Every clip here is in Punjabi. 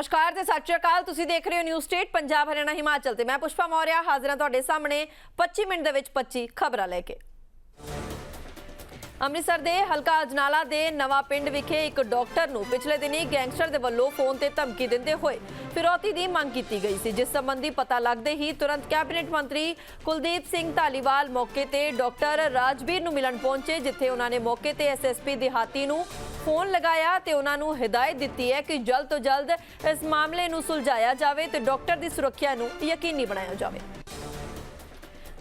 ਨਮਸਕਾਰ ਤੇ ਸਤਿ ਸ਼੍ਰੀ ਅਕਾਲ। ਤੁਸੀਂ ਦੇਖ ਰਹੇ ਹੋ ਨਿਊਜ਼ ਸਟੇਟ ਪੰਜਾਬ, ਹਰਿਆਣਾ, ਹਿਮਾਚਲ ਤੇ ਮੈਂ ਪੁਸ਼ਪਾ ਮੌਰਿਆ। ਹਾਜ਼ਰ ਹਾਂ ਤੁਹਾਡੇ ਸਾਹਮਣੇ 25 ਮਿੰਟ ਦੇ ਵਿੱਚ 25 ਖਬਰਾਂ ਲੈ ਕੇ। ਅੰਮ੍ਰਿਤਸਰ ਦੇ ਹਲਕਾ ਅਜਨਾਲਾ ਦੇ ਨਵਾਂ ਪਿੰਡ ਵਿਖੇ ਇੱਕ ਡਾਕਟਰ ਨੂੰ ਪਿਛਲੇ ਦਿਨੀ ਗੈਂਗਸਟਰ ਦੇ ਵੱਲੋਂ ਫੋਨ ਤੇ ਧਮਕੀ ਦਿੰਦੇ ਹੋਏ ਫਿਰੌਤੀ ਦੀ ਮੰਗ ਕੀਤੀ ਗਈ ਸੀ, ਜਿਸ ਸੰਬੰਧੀ ਪਤਾ ਲੱਗਦੇ ਹੀ ਤੁਰੰਤ ਕੈਬਨਿਟ ਮੰਤਰੀ ਕੁਲਦੀਪ ਸਿੰਘ ਧਾਲੀਵਾਲ ਮੌਕੇ ਤੇ ਡਾਕਟਰ ਰਾਜਵੀਰ ਨੂੰ ਮਿਲਣ ਪਹੁੰਚੇ, ਜਿੱਥੇ ਉਹਨਾਂ ਨੇ ਮੌਕੇ ਤੇ ਐਸਐਸਪੀ ਦਿਹਾਤੀ ਨੂੰ ਫੋਨ ਲਗਾਇਆ ਤੇ ਉਹਨਾਂ ਨੂੰ ਹਦਾਇਤ ਦਿੱਤੀ ਹੈ ਕਿ ਜਲਦ ਤੋਂ ਜਲਦ ਇਸ ਮਾਮਲੇ ਨੂੰ ਸੁਲਝਾਇਆ ਜਾਵੇ ਤੇ ਡਾਕਟਰ ਦੀ ਸੁਰੱਖਿਆ ਨੂੰ ਯਕੀਨੀ ਬਣਾਇਆ ਜਾਵੇ।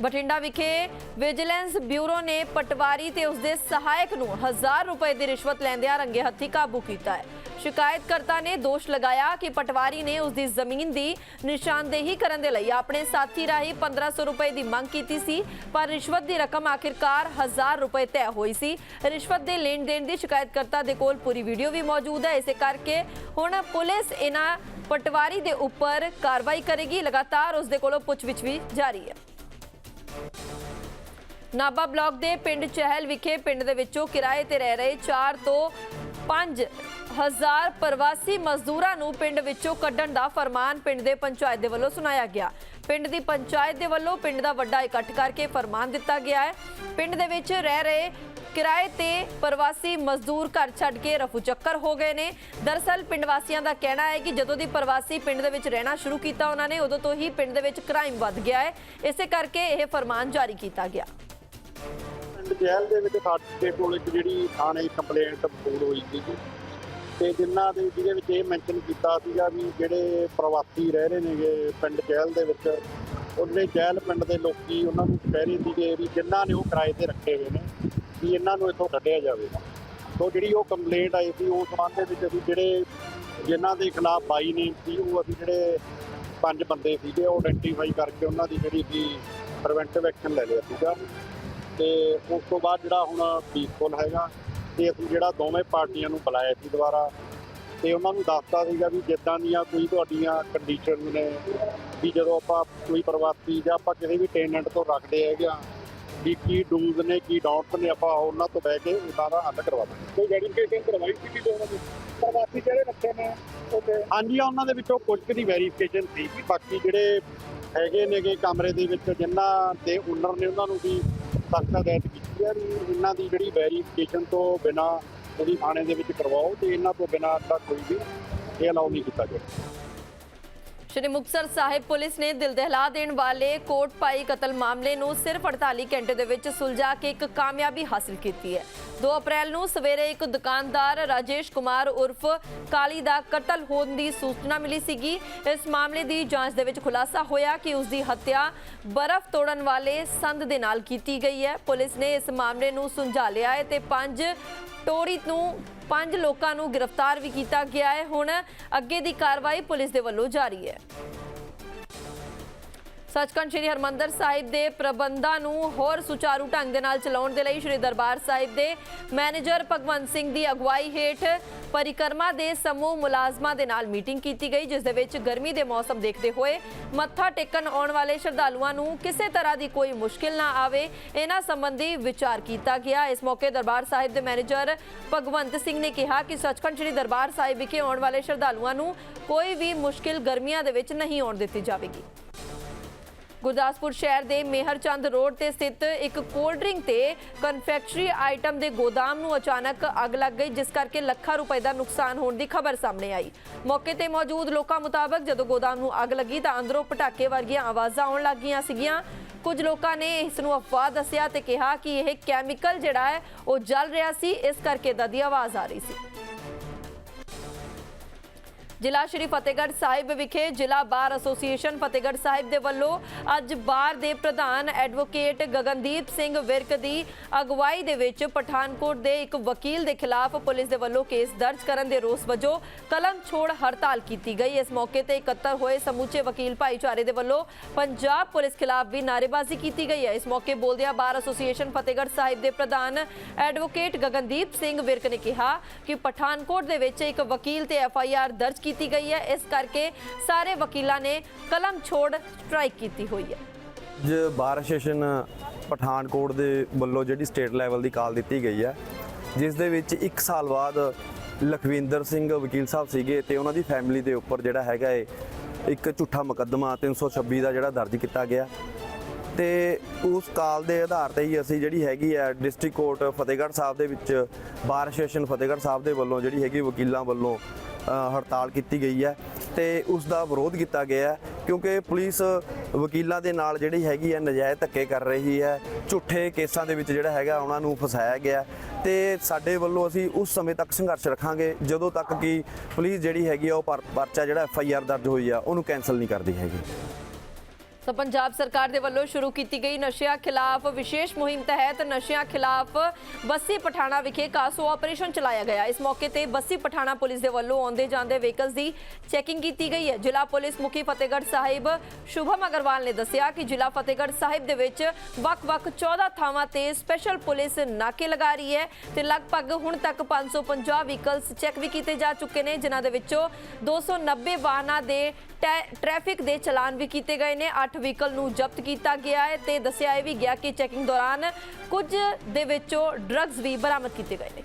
ਬਠਿੰਡਾ ਵਿਖੇ ਵਿਜੀਲੈਂਸ ਬਿਊਰੋ ਨੇ ਪਟਵਾਰੀ ਤੇ ਉਸਦੇ ਸਹਾਇਕ ਨੂੰ 1000 ਰੁਪਏ ਦੀ ਰਿਸ਼ਵਤ ਲੈਂਦਿਆਂ ਰੰਗੇ ਹੱਥੀ ਕਾਬੂ ਕੀਤਾ ਹੈ। ਸ਼ਿਕਾਇਤਕਰਤਾ ਨੇ ਦੋਸ਼ ਲਗਾਇਆ ਕਿ ਪਟਵਾਰੀ ਨੇ ਉਸਦੀ ਜ਼ਮੀਨ ਦੀ ਨਿਸ਼ਾਨਦੇਹੀ ਕਰਨ ਦੇ ਲਈ ਆਪਣੇ ਸਾਥੀ ਰਾਹੀਂ 1500 ਰੁਪਏ ਦੀ ਮੰਗ ਕੀਤੀ ਸੀ, ਪਰ ਰਿਸ਼ਵਤ ਦੀ ਰਕਮ ਆਖਿਰਕਾਰ 1000 ਰੁਪਏ ਤੈਅ ਹੋਈ ਸੀ। ਰਿਸ਼ਵਤ ਦੇ ਲੈਣ ਦੇਣ ਦੀ ਸ਼ਿਕਾਇਤਕਰਤਾ ਦੇ ਕੋਲ ਪੂਰੀ ਵੀਡੀਓ ਵੀ ਮੌਜੂਦ ਹੈ। ਇਸੇ ਕਰਕੇ ਹੁਣ ਪੁਲਿਸ ਇਹਨਾਂ ਪਟਵਾਰੀ ਦੇ ਉੱਪਰ ਕਾਰਵਾਈ ਕਰੇਗੀ। ਲਗਾਤਾਰ ਉਸਦੇ ਕੋਲੋਂ ਪੁੱਛਗਿੱਛ ਵੀ ਜਾਰੀ ਹੈ। ਨਾਬਾ ਬਲਾਕ ਦੇ ਪਿੰਡ ਚਹਿਲ ਵਿਖੇ ਪਿੰਡ ਦੇ ਵਿੱਚੋਂ ਕਿਰਾਏ ਤੇ ਰਹਿ ਰਹੇ 4 ਤੋਂ 5 ਹਜ਼ਾਰ ਪ੍ਰਵਾਸੀ ਮਜ਼ਦੂਰਾਂ ਨੂੰ ਪਿੰਡ ਵਿੱਚੋਂ ਕੱਢਣ ਦਾ ਫਰਮਾਨ ਪਿੰਡ ਦੇ ਪੰਚਾਇਤ ਦੇ ਵੱਲੋਂ ਸੁਣਾਇਆ ਗਿਆ। ਪਿੰਡ ਦੀ ਪੰਚਾਇਤ ਦੇ ਵੱਲੋਂ ਪਿੰਡ ਦਾ ਵੱਡਾ ਇਕੱਠ ਕਰਕੇ ਫਰਮਾਨ ਦਿੱਤਾ ਗਿਆ ਹੈ। ਪਿੰਡ ਦੇ ਵਿੱਚ ਰਹਿ ਰਹੇ ਕਿਰਾਏ ਤੇ ਪ੍ਰਵਾਸੀ ਮਜ਼ਦੂਰ ਘਰ ਛੱਡ ਕੇ ਰਫੂ ਚੱਕਰ ਹੋ ਗਏ ਨੇ। ਦਰਸਲ ਪਿੰਡ ਵਾਸੀਆਂ ਦਾ ਕਹਿਣਾ ਹੈ ਕਿ ਜਦੋਂ ਦੀ ਪ੍ਰਵਾਸੀ ਪਿੰਡ ਦੇ ਵਿੱਚ ਰਹਿਣਾ ਸ਼ੁਰੂ ਕੀਤਾ ਉਹਨਾਂ ਨੇ, ਉਦੋਂ ਤੋਂ ਹੀ ਪਿੰਡ ਦੇ ਵਿੱਚ ਕ੍ਰਾਈਮ ਵੱਧ ਗਿਆ ਹੈ। ਇਸੇ ਕਰਕੇ ਇਹ ਫਰਮਾਨ ਜਾਰੀ ਕੀਤਾ ਗਿਆ। ਪਿੰਡ ਜਹਿਲ ਦੇ ਵਿੱਚ ਸਾਡੇ ਕੋਲ ਇੱਕ ਜਿਹੜੀ ਥਾਣੇ ਕੰਪਲੇਂਟ ਫੋਨ ਹੋਈ ਸੀ ਤੇ ਜਿਨ੍ਹਾਂ ਦੇ ਜਿਹਦੇ ਵਿੱਚ ਇਹ ਮੈਂਸ਼ਨ ਕੀਤਾ ਸੀਗਾ ਵੀ ਜਿਹੜੇ ਪ੍ਰਵਾਸੀ ਰਹਿ ਰਹੇ ਨੇਗੇ ਪਿੰਡ ਜੈਲ ਦੇ ਵਿੱਚ, ਉਹਨੇ ਜੈਲ ਪਿੰਡ ਦੇ ਲੋਕੀ ਉਹਨਾਂ ਨੂੰ ਕਹਿ ਰਹੇ ਸੀਗੇ ਵੀ ਜਿਨ੍ਹਾਂ ਨੇ ਉਹ ਕਿਰਾਏ ਤੇ ਰੱਖੇ ਹੋਏ ਨੇ। ਵੀ ਇਹਨਾਂ ਨੂੰ ਇੱਥੋਂ ਕੱਢਿਆ ਜਾਵੇ। ਸੋ ਜਿਹੜੀ ਉਹ ਕੰਪਲੇਂਟ ਆਈ ਸੀ, ਉਸ ਸੰਬੰਧ ਦੇ ਵਿੱਚ ਅਸੀਂ ਜਿਹੜੇ ਜਿਨ੍ਹਾਂ ਦੇ ਖਿਲਾਫ ਬਾਈ ਨੇ ਸੀ, ਉਹ ਅਸੀਂ ਜਿਹੜੇ ਪੰਜ ਬੰਦੇ ਸੀਗੇ, ਉਹ ਆਇਡੈਂਟੀਫਾਈ ਕਰਕੇ ਉਹਨਾਂ ਦੀ ਜਿਹੜੀ ਸੀ ਪ੍ਰੀਵੈਂਟਿਵ ਐਕਸ਼ਨ ਲੈ ਲਿਆ ਸੀਗਾ। ਤੇ ਉਸ ਤੋਂ ਬਾਅਦ ਜਿਹੜਾ ਹੁਣ ਪੀਸਫੁਲ ਹੈਗਾ, ਤੇ ਅਸੀਂ ਜਿਹੜਾ ਦੋਵੇਂ ਪਾਰਟੀਆਂ ਨੂੰ ਬੁਲਾਇਆ ਸੀ ਦੁਬਾਰਾ, ਤੇ ਉਹਨਾਂ ਨੂੰ ਦੱਸਤਾ ਸੀਗਾ ਵੀ ਜਿੱਦਾਂ ਦੀਆਂ ਕੋਈ ਤੁਹਾਡੀਆਂ ਕੰਡੀਸ਼ਨ ਨੇ, ਵੀ ਜਦੋਂ ਆਪਾਂ ਕੋਈ ਪ੍ਰਵਾਸੀ ਜਾਂ ਆਪਾਂ ਕਿਸੇ ਵੀ ਟੈਨੈਂਟ ਤੋਂ ਰੱਖਦੇ ਹੈਗੇ ਆ ਵੀ ਕੀ ਡੂਜ਼ ਨੇ ਕੀ ਡਾਊਟਸ ਨੇ ਆਪਾਂ ਉਹਨਾਂ ਤੋਂ ਬਹਿ ਕੇ ਉਹਨਾਂ ਦਾ ਹੱਲ ਕਰਵਾ ਦਾਂਗੇ। ਕੋਈ ਵੈਰੀਫਿਕੇਸ਼ਨ ਕਰਵਾਈ ਸੀ ਕਿ ਉਹਨਾਂ ਦੀ? ਪ੍ਰਵਾਸੀ ਜਿਹੜੇ ਰੱਖੇ ਨੇ ਉਹਦੇ ਹਾਂਜੀ ਉਹਨਾਂ ਦੇ ਵਿੱਚੋਂ ਕੁਝ ਕੁ ਦੀ ਵੈਰੀਫਿਕੇਸ਼ਨ ਸੀ ਕਿ ਬਾਕੀ ਜਿਹੜੇ ਹੈਗੇ ਨੇਗੇ ਕਮਰੇ ਦੇ ਵਿੱਚ ਜਿਨ੍ਹਾਂ ਦੇ ਓਨਰ ਨੇ ਉਹਨਾਂ ਨੂੰ ਵੀ ਸਖਤ ਹਦਾਇਤ ਕੀਤੀ ਹੈ ਵੀ ਇਹਨਾਂ ਦੀ ਜਿਹੜੀ ਵੈਰੀਫਿਕੇਸ਼ਨ ਤੋਂ ਬਿਨਾ ਜਿਹੜੀ ਥਾਣੇ ਦੇ ਵਿੱਚ ਕਰਵਾਓ ਤੇ ਇਹਨਾਂ ਤੋਂ ਬਿਨਾ ਤਾਂ ਕੋਈ ਵੀ ਇਹ ਅਲਾਉ ਨਹੀਂ ਕੀਤਾ ਜਾਏਗਾ ਸ਼੍ਰੀ ਮੁਕਤਸਰ ਸਾਹਿਬ ਪੁਲਿਸ ਨੇ ਦਿਲ ਦਹਿਲਾ ਦੇਣ ਵਾਲੇ ਕੋਟ ਪਾਈ ਕਤਲ ਮਾਮਲੇ ਨੂੰ ਸਿਰਫ 48 ਘੰਟੇ ਦੇ ਵਿੱਚ ਸੁਲਝਾ ਕੇ ਇੱਕ ਕਾਮਯਾਬੀ ਹਾਸਲ ਕੀਤੀ ਹੈ। 2 ਅਪ੍ਰੈਲ ਨੂੰ ਸਵੇਰੇ ਇੱਕ ਦੁਕਾਨਦਾਰ ਰਾਜੇਸ਼ ਕੁਮਾਰ ਉਰਫ ਕਾਲੀ ਦਾ ਕਤਲ ਹੋਣ ਦੀ ਸੂਚਨਾ ਮਿਲੀ ਸੀਗੀ। ਇਸ ਮਾਮਲੇ ਦੀ ਜਾਂਚ ਦੇ ਵਿੱਚ ਖੁਲਾਸਾ ਹੋਇਆ ਕਿ ਉਸ ਦੀ ਹੱਤਿਆ ਬਰਫ਼ ਤੋੜਨ ਵਾਲੇ ਸੰਦ ਦੇ ਨਾਲ ਕੀਤੀ ਗਈ ਹੈ। ਪੁਲਿਸ ਨੇ ਇਸ ਮਾਮਲੇ ਨੂੰ ਸੁਲਝਾ ਲਿਆ ਹੈ ਤੇ ਪੰਜ ਟੋਰੀ ਨੂੰ ਪੰਜ ਲੋਕਾਂ ਨੂੰ ਗ੍ਰਿਫਤਾਰ ਵੀ ਕੀਤਾ ਗਿਆ ਹੈ। ਹੁਣ ਅੱਗੇ ਦੀ ਕਾਰਵਾਈ ਪੁਲਿਸ ਦੇ ਵੱਲੋਂ ਜਾਰੀ ਹੈ। ਸੱਚਖੰਡ ਸ੍ਰੀ ਹਰਮੰਦਰ ਸਾਹਿਬ ਦੇ ਪ੍ਰਬੰਧਾਂ ਨੂੰ ਹੋਰ ਸੁਚਾਰੂ ਢੰਗ ਦੇ ਨਾਲ ਚਲਾਉਣ ਦੇ ਲਈ ਸ੍ਰੀ ਦਰਬਾਰ ਸਾਹਿਬ ਦੇ ਮੈਨੇਜਰ ਭਗਵੰਤ ਸਿੰਘ ਦੀ ਅਗਵਾਈ ਹੇਠ ਪਰਿਕਰਮਾ ਦੇ ਸਮੂਹ ਮੁਲਾਜ਼ਮਾਂ ਦੇ ਨਾਲ ਮੀਟਿੰਗ ਕੀਤੀ ਗਈ, ਜਿਸ ਦੇ ਵਿੱਚ ਗਰਮੀ ਦੇ ਮੌਸਮ ਦੇਖਦੇ ਹੋਏ ਮੱਥਾ ਟੇਕਣ ਆਉਣ ਵਾਲੇ ਸ਼ਰਧਾਲੂਆਂ ਨੂੰ ਕਿਸੇ ਤਰ੍ਹਾਂ ਦੀ ਕੋਈ ਮੁਸ਼ਕਿਲ ਨਾ ਆਵੇ, ਇਹਨਾਂ ਸੰਬੰਧੀ ਵਿਚਾਰ ਕੀਤਾ ਗਿਆ। ਇਸ ਮੌਕੇ ਦਰਬਾਰ ਸਾਹਿਬ ਦੇ ਮੈਨੇਜਰ ਭਗਵੰਤ ਸਿੰਘ ਨੇ ਕਿਹਾ ਕਿ ਸੱਚਖੰਡ ਸ੍ਰੀ ਦਰਬਾਰ ਸਾਹਿਬ ਵਿਖੇ ਆਉਣ ਵਾਲੇ ਸ਼ਰਧਾਲੂਆਂ ਨੂੰ ਕੋਈ ਵੀ ਮੁਸ਼ਕਿਲ ਗਰਮੀਆਂ ਦੇ ਵਿੱਚ ਨਹੀਂ ਆਉਣ ਦਿੱਤੀ ਜਾਵੇਗੀ। ਗੁਰਦਾਸਪੁਰ ਸ਼ਹਿਰ ਦੇ ਮੇਹਰਚੰਦ ਰੋਡ ਤੇ ਸਥਿਤ ਇੱਕ ਕੋਲਡ ਡਰਿੰਕ ਤੇ ਕਨਫੈਕਸ਼ਨਰੀ ਆਈਟਮ ਦੇ ਗੋਦਾਮ ਨੂੰ ਅਚਾਨਕ ਅੱਗ ਲੱਗ ਗਈ, ਜਿਸ ਕਰਕੇ ਲੱਖਾਂ ਰੁਪਏ ਦਾ ਨੁਕਸਾਨ ਹੋਣ ਦੀ ਖਬਰ ਸਾਹਮਣੇ ਆਈ। ਮੌਕੇ ਤੇ ਮੌਜੂਦ ਲੋਕਾਂ ਮੁਤਾਬਕ ਜਦੋਂ ਗੋਦਾਮ ਨੂੰ ਅੱਗ ਲੱਗੀ ਤਾਂ ਅੰਦਰੋਂ ਪਟਾਕੇ ਵਰਗੀਆਂ ਆਵਾਜ਼ਾਂ ਆਉਣ ਲੱਗੀਆਂ ਸੀਗੀਆਂ। ਕੁਝ ਲੋਕਾਂ ਨੇ ਇਸ ਨੂੰ ਅਫਵਾਹ ਦੱਸਿਆ ਤੇ ਕਿਹਾ ਕਿ ਇਹ ਕੈਮੀਕਲ ਜਿਹੜਾ ਹੈ, ਉਹ ਜਲ ਰਿਹਾ ਸੀ, ਇਸ ਕਰਕੇ ਇਦਾਂ ਦੀ ਆਵਾਜ਼ ਆ ਰਹੀ ਸੀ। ਜ਼ਿਲ੍ਹਾ ਸ਼੍ਰੀ ਫਤਿਹਗੜ੍ਹ ਸਾਹਿਬ ਵਿਖੇ ਜ਼ਿਲ੍ਹਾ ਬਾਰ ਐਸੋਸੀਏਸ਼ਨ ਫਤਿਹਗੜ੍ਹ ਸਾਹਿਬ ਦੇ ਵੱਲੋਂ ਅੱਜ ਬਾਰ ਦੇ ਪ੍ਰਧਾਨ ਐਡਵੋਕੇਟ ਗਗਨਦੀਪ ਸਿੰਘ ਵਿਰਕ ਦੀ ਅਗਵਾਈ ਦੇ ਵਿੱਚ ਪਠਾਨਕੋਟ ਦੇ ਇੱਕ ਵਕੀਲ ਦੇ ਖਿਲਾਫ ਪੁਲਿਸ ਦੇ ਵੱਲੋਂ ਕੇਸ ਦਰਜ ਕਰਨ ਦੇ ਰੋਸ ਵਜੋਂ ਕਲਮ ਛੋੜ ਹੜਤਾਲ ਕੀਤੀ ਗਈ। ਇਸ ਮੌਕੇ ਤੇ ਇਕੱਤਰ ਹੋਏ ਸਮੁੱਚੇ ਵਕੀਲ ਭਾਈਚਾਰੇ ਦੇ ਵੱਲੋਂ ਪੰਜਾਬ ਪੁਲਿਸ ਖਿਲਾਫ ਵੀ ਨਾਅਰੇਬਾਜ਼ੀ ਕੀਤੀ ਗਈ ਹੈ। ਇਸ ਮੌਕੇ ਬੋਲਦਿਆਂ ਬਾਰ ਐਸੋਸੀਏਸ਼ਨ ਫਤਿਹਗੜ੍ਹ ਸਾਹਿਬ ਦੇ ਪ੍ਰਧਾਨ ਐਡਵੋਕੇਟ ਗਗਨਦੀਪ ਸਿੰਘ ਵਿਰਕ ਨੇ ਕਿਹਾ ਕਿ ਪਠਾਨਕੋਟ ਦੇ ਵਿੱਚ ਇੱਕ ਵਕੀਲ ਤੇ ਐਫ ਆਈ ਆਰ ਦਰਜ ਕੀਤੀ ਗਈ ਹੈ। ਇਸ ਕਰਕੇ ਸਾਰੇ ਵਕੀਲਾਂ ਨੇ ਕਲਮ ਛੋੜ ਸਟ੍ਰਾਈਕ ਕੀਤੀ ਹੋਈ ਹੈ। ਅੱਜ ਬਾਰ ਸੈਸ਼ਨ ਪਠਾਨਕੋਟ ਦੇ ਵੱਲੋਂ ਜਿਹੜੀ ਸਟੇਟ ਲੈਵਲ ਦੀ ਕਾਲ ਦਿੱਤੀ ਗਈ ਹੈ, ਜਿਸ ਦੇ ਵਿੱਚ 1 ਸਾਲ ਬਾਅਦ ਲਖਵਿੰਦਰ ਸਿੰਘ ਵਕੀਲ ਸਾਹਿਬ ਸੀਗੇ ਤੇ ਉਹਨਾਂ ਦੀ ਫੈਮਿਲੀ ਦੇ ਉੱਪਰ ਜਿਹੜਾ ਹੈਗਾ ਏ, ਇੱਕ ਝੂਠਾ ਮੁਕੱਦਮਾ 326 ਦਾ ਜਿਹੜਾ ਦਰਜ ਕੀਤਾ ਗਿਆ। ਤੇ ਉਸ ਕਾਲ ਦੇ ਆਧਾਰ ਤੇ ਹੀ ਅਸੀਂ ਜਿਹੜੀ ਹੈਗੀ ਹੈ ਡਿਸਟ੍ਰਿਕਟ ਕੋਰਟ ਫਤਿਹਗੜ੍ਹ ਸਾਹਿਬ ਦੇ ਵਿੱਚ, ਬਾਰ ਐਸੋਸੀਏਸ਼ਨ ਫਤਿਹਗੜ੍ਹ ਸਾਹਿਬ ਦੇ ਵੱਲੋਂ ਜਿਹੜੀ ਹੈਗੀ ਵਕੀਲਾਂ ਵੱਲੋਂ ਹੜਤਾਲ ਕੀਤੀ ਗਈ ਹੈ ਤੇ ਉਸ ਦਾ ਵਿਰੋਧ ਕੀਤਾ ਗਿਆ ਹੈ, ਕਿਉਂਕਿ ਪੁਲਿਸ ਵਕੀਲਾਂ ਦੇ ਨਾਲ ਜਿਹੜੀ ਹੈਗੀ ਹੈ ਨਜਾਇਜ਼ ਧੱਕੇ ਕਰ ਰਹੀ ਹੈ, ਝੂਠੇ ਕੇਸਾਂ ਦੇ ਵਿੱਚ ਜਿਹੜਾ ਹੈਗਾ ਉਹਨਾਂ ਨੂੰ ਫਸਾਇਆ ਗਿਆ ਹੈ ਤੇ ਸਾਡੇ ਵੱਲੋਂ ਅਸੀਂ ਉਸ ਸਮੇਂ ਤੱਕ ਸੰਘਰਸ਼ ਰੱਖਾਂਗੇ, ਜਦੋਂ ਤੱਕ ਕਿ ਪੁਲਿਸ ਜਿਹੜੀ ਹੈਗੀ ਆ ਉਹ ਪਰਚਾ ਜਿਹੜਾ ਐਫ ਆਈ ਆਰ ਦਰਜ ਹੋਈ ਆ, ਉਹਨੂੰ ਕੈਨਸਲ ਨਹੀਂ ਕਰਦੀ ਹੈਗੀ। ਤਾਂ ਪੰਜਾਬ ਸਰਕਾਰ ਦੇ ਵੱਲੋਂ ਸ਼ੁਰੂ ਕੀਤੀ ਗਈ ਨਸ਼ਿਆਂ ਖਿਲਾਫ ਵਿਸ਼ੇਸ਼ ਮੁਹਿੰਮ ਤਹਿਤ ਨਸ਼ਿਆਂ ਖਿਲਾਫ ਬੱਸੀ ਪਠਾਣਾ ਵਿਖੇ ਕਾਸੋ ਆਪਰੇਸ਼ਨ ਚਲਾਇਆ ਗਿਆ। ਇਸ ਮੌਕੇ ਤੇ ਬੱਸੀ ਪਠਾਣਾ ਪੁਲਿਸ ਦੇ ਵੱਲੋਂ ਆਉਂਦੇ ਜਾਂਦੇ ਵਹੀਕਲਸ ਦੀ ਚੈਕਿੰਗ ਕੀਤੀ ਗਈ ਹੈ। ਜ਼ਿਲ੍ਹਾ ਪੁਲਿਸ ਮੁਖੀ ਫਤਿਹਗੜ੍ਹ ਸਾਹਿਬ ਸ਼ੁਭਮ ਅਗਰਵਾਲ ਨੇ ਦੱਸਿਆ ਕਿ ਜ਼ਿਲ੍ਹਾ ਫਤਿਹਗੜ੍ਹ ਸਾਹਿਬ ਦੇ ਵਿੱਚ ਵੱਖ-ਵੱਖ 14 ਥਾਵਾਂ ਤੇ ਸਪੈਸ਼ਲ ਪੁਲਿਸ ਨਾਕੇ ਲਗਾ ਰਹੀ ਹੈ ਤੇ ਲਗਭਗ ਹੁਣ ਤੱਕ 550 ਵਹੀਕਲਸ ਚੈੱਕ ਵੀ ਕੀਤੇ ਜਾ ਚੁੱਕੇ ਨੇ, ਜਿਨ੍ਹਾਂ ਦੇ ਵਿੱਚੋਂ 290 ਵਾਹਨਾਂ ਦੇ ਟੈ- ਟ੍ਰੈਫਿਕ ਦੇ ਚਲਾਨ ਵੀ ਕੀਤੇ ਗਏ ਨੇ 8 ਵਹੀਕਲ ਨੂੰ ਜ਼ਬਤ ਕੀਤਾ ਗਿਆ ਹੈ ਤੇ ਦੱਸਿਆ ਇਹ ਵੀ ਗਿਆ ਕਿ ਚੈਕਿੰਗ ਦੌਰਾਨ ਕੁਝ ਦੇ ਵਿੱਚੋਂ ਡਰੱਗਸ ਵੀ ਬਰਾਮਦ ਕੀਤੇ ਗਏ ਨੇ।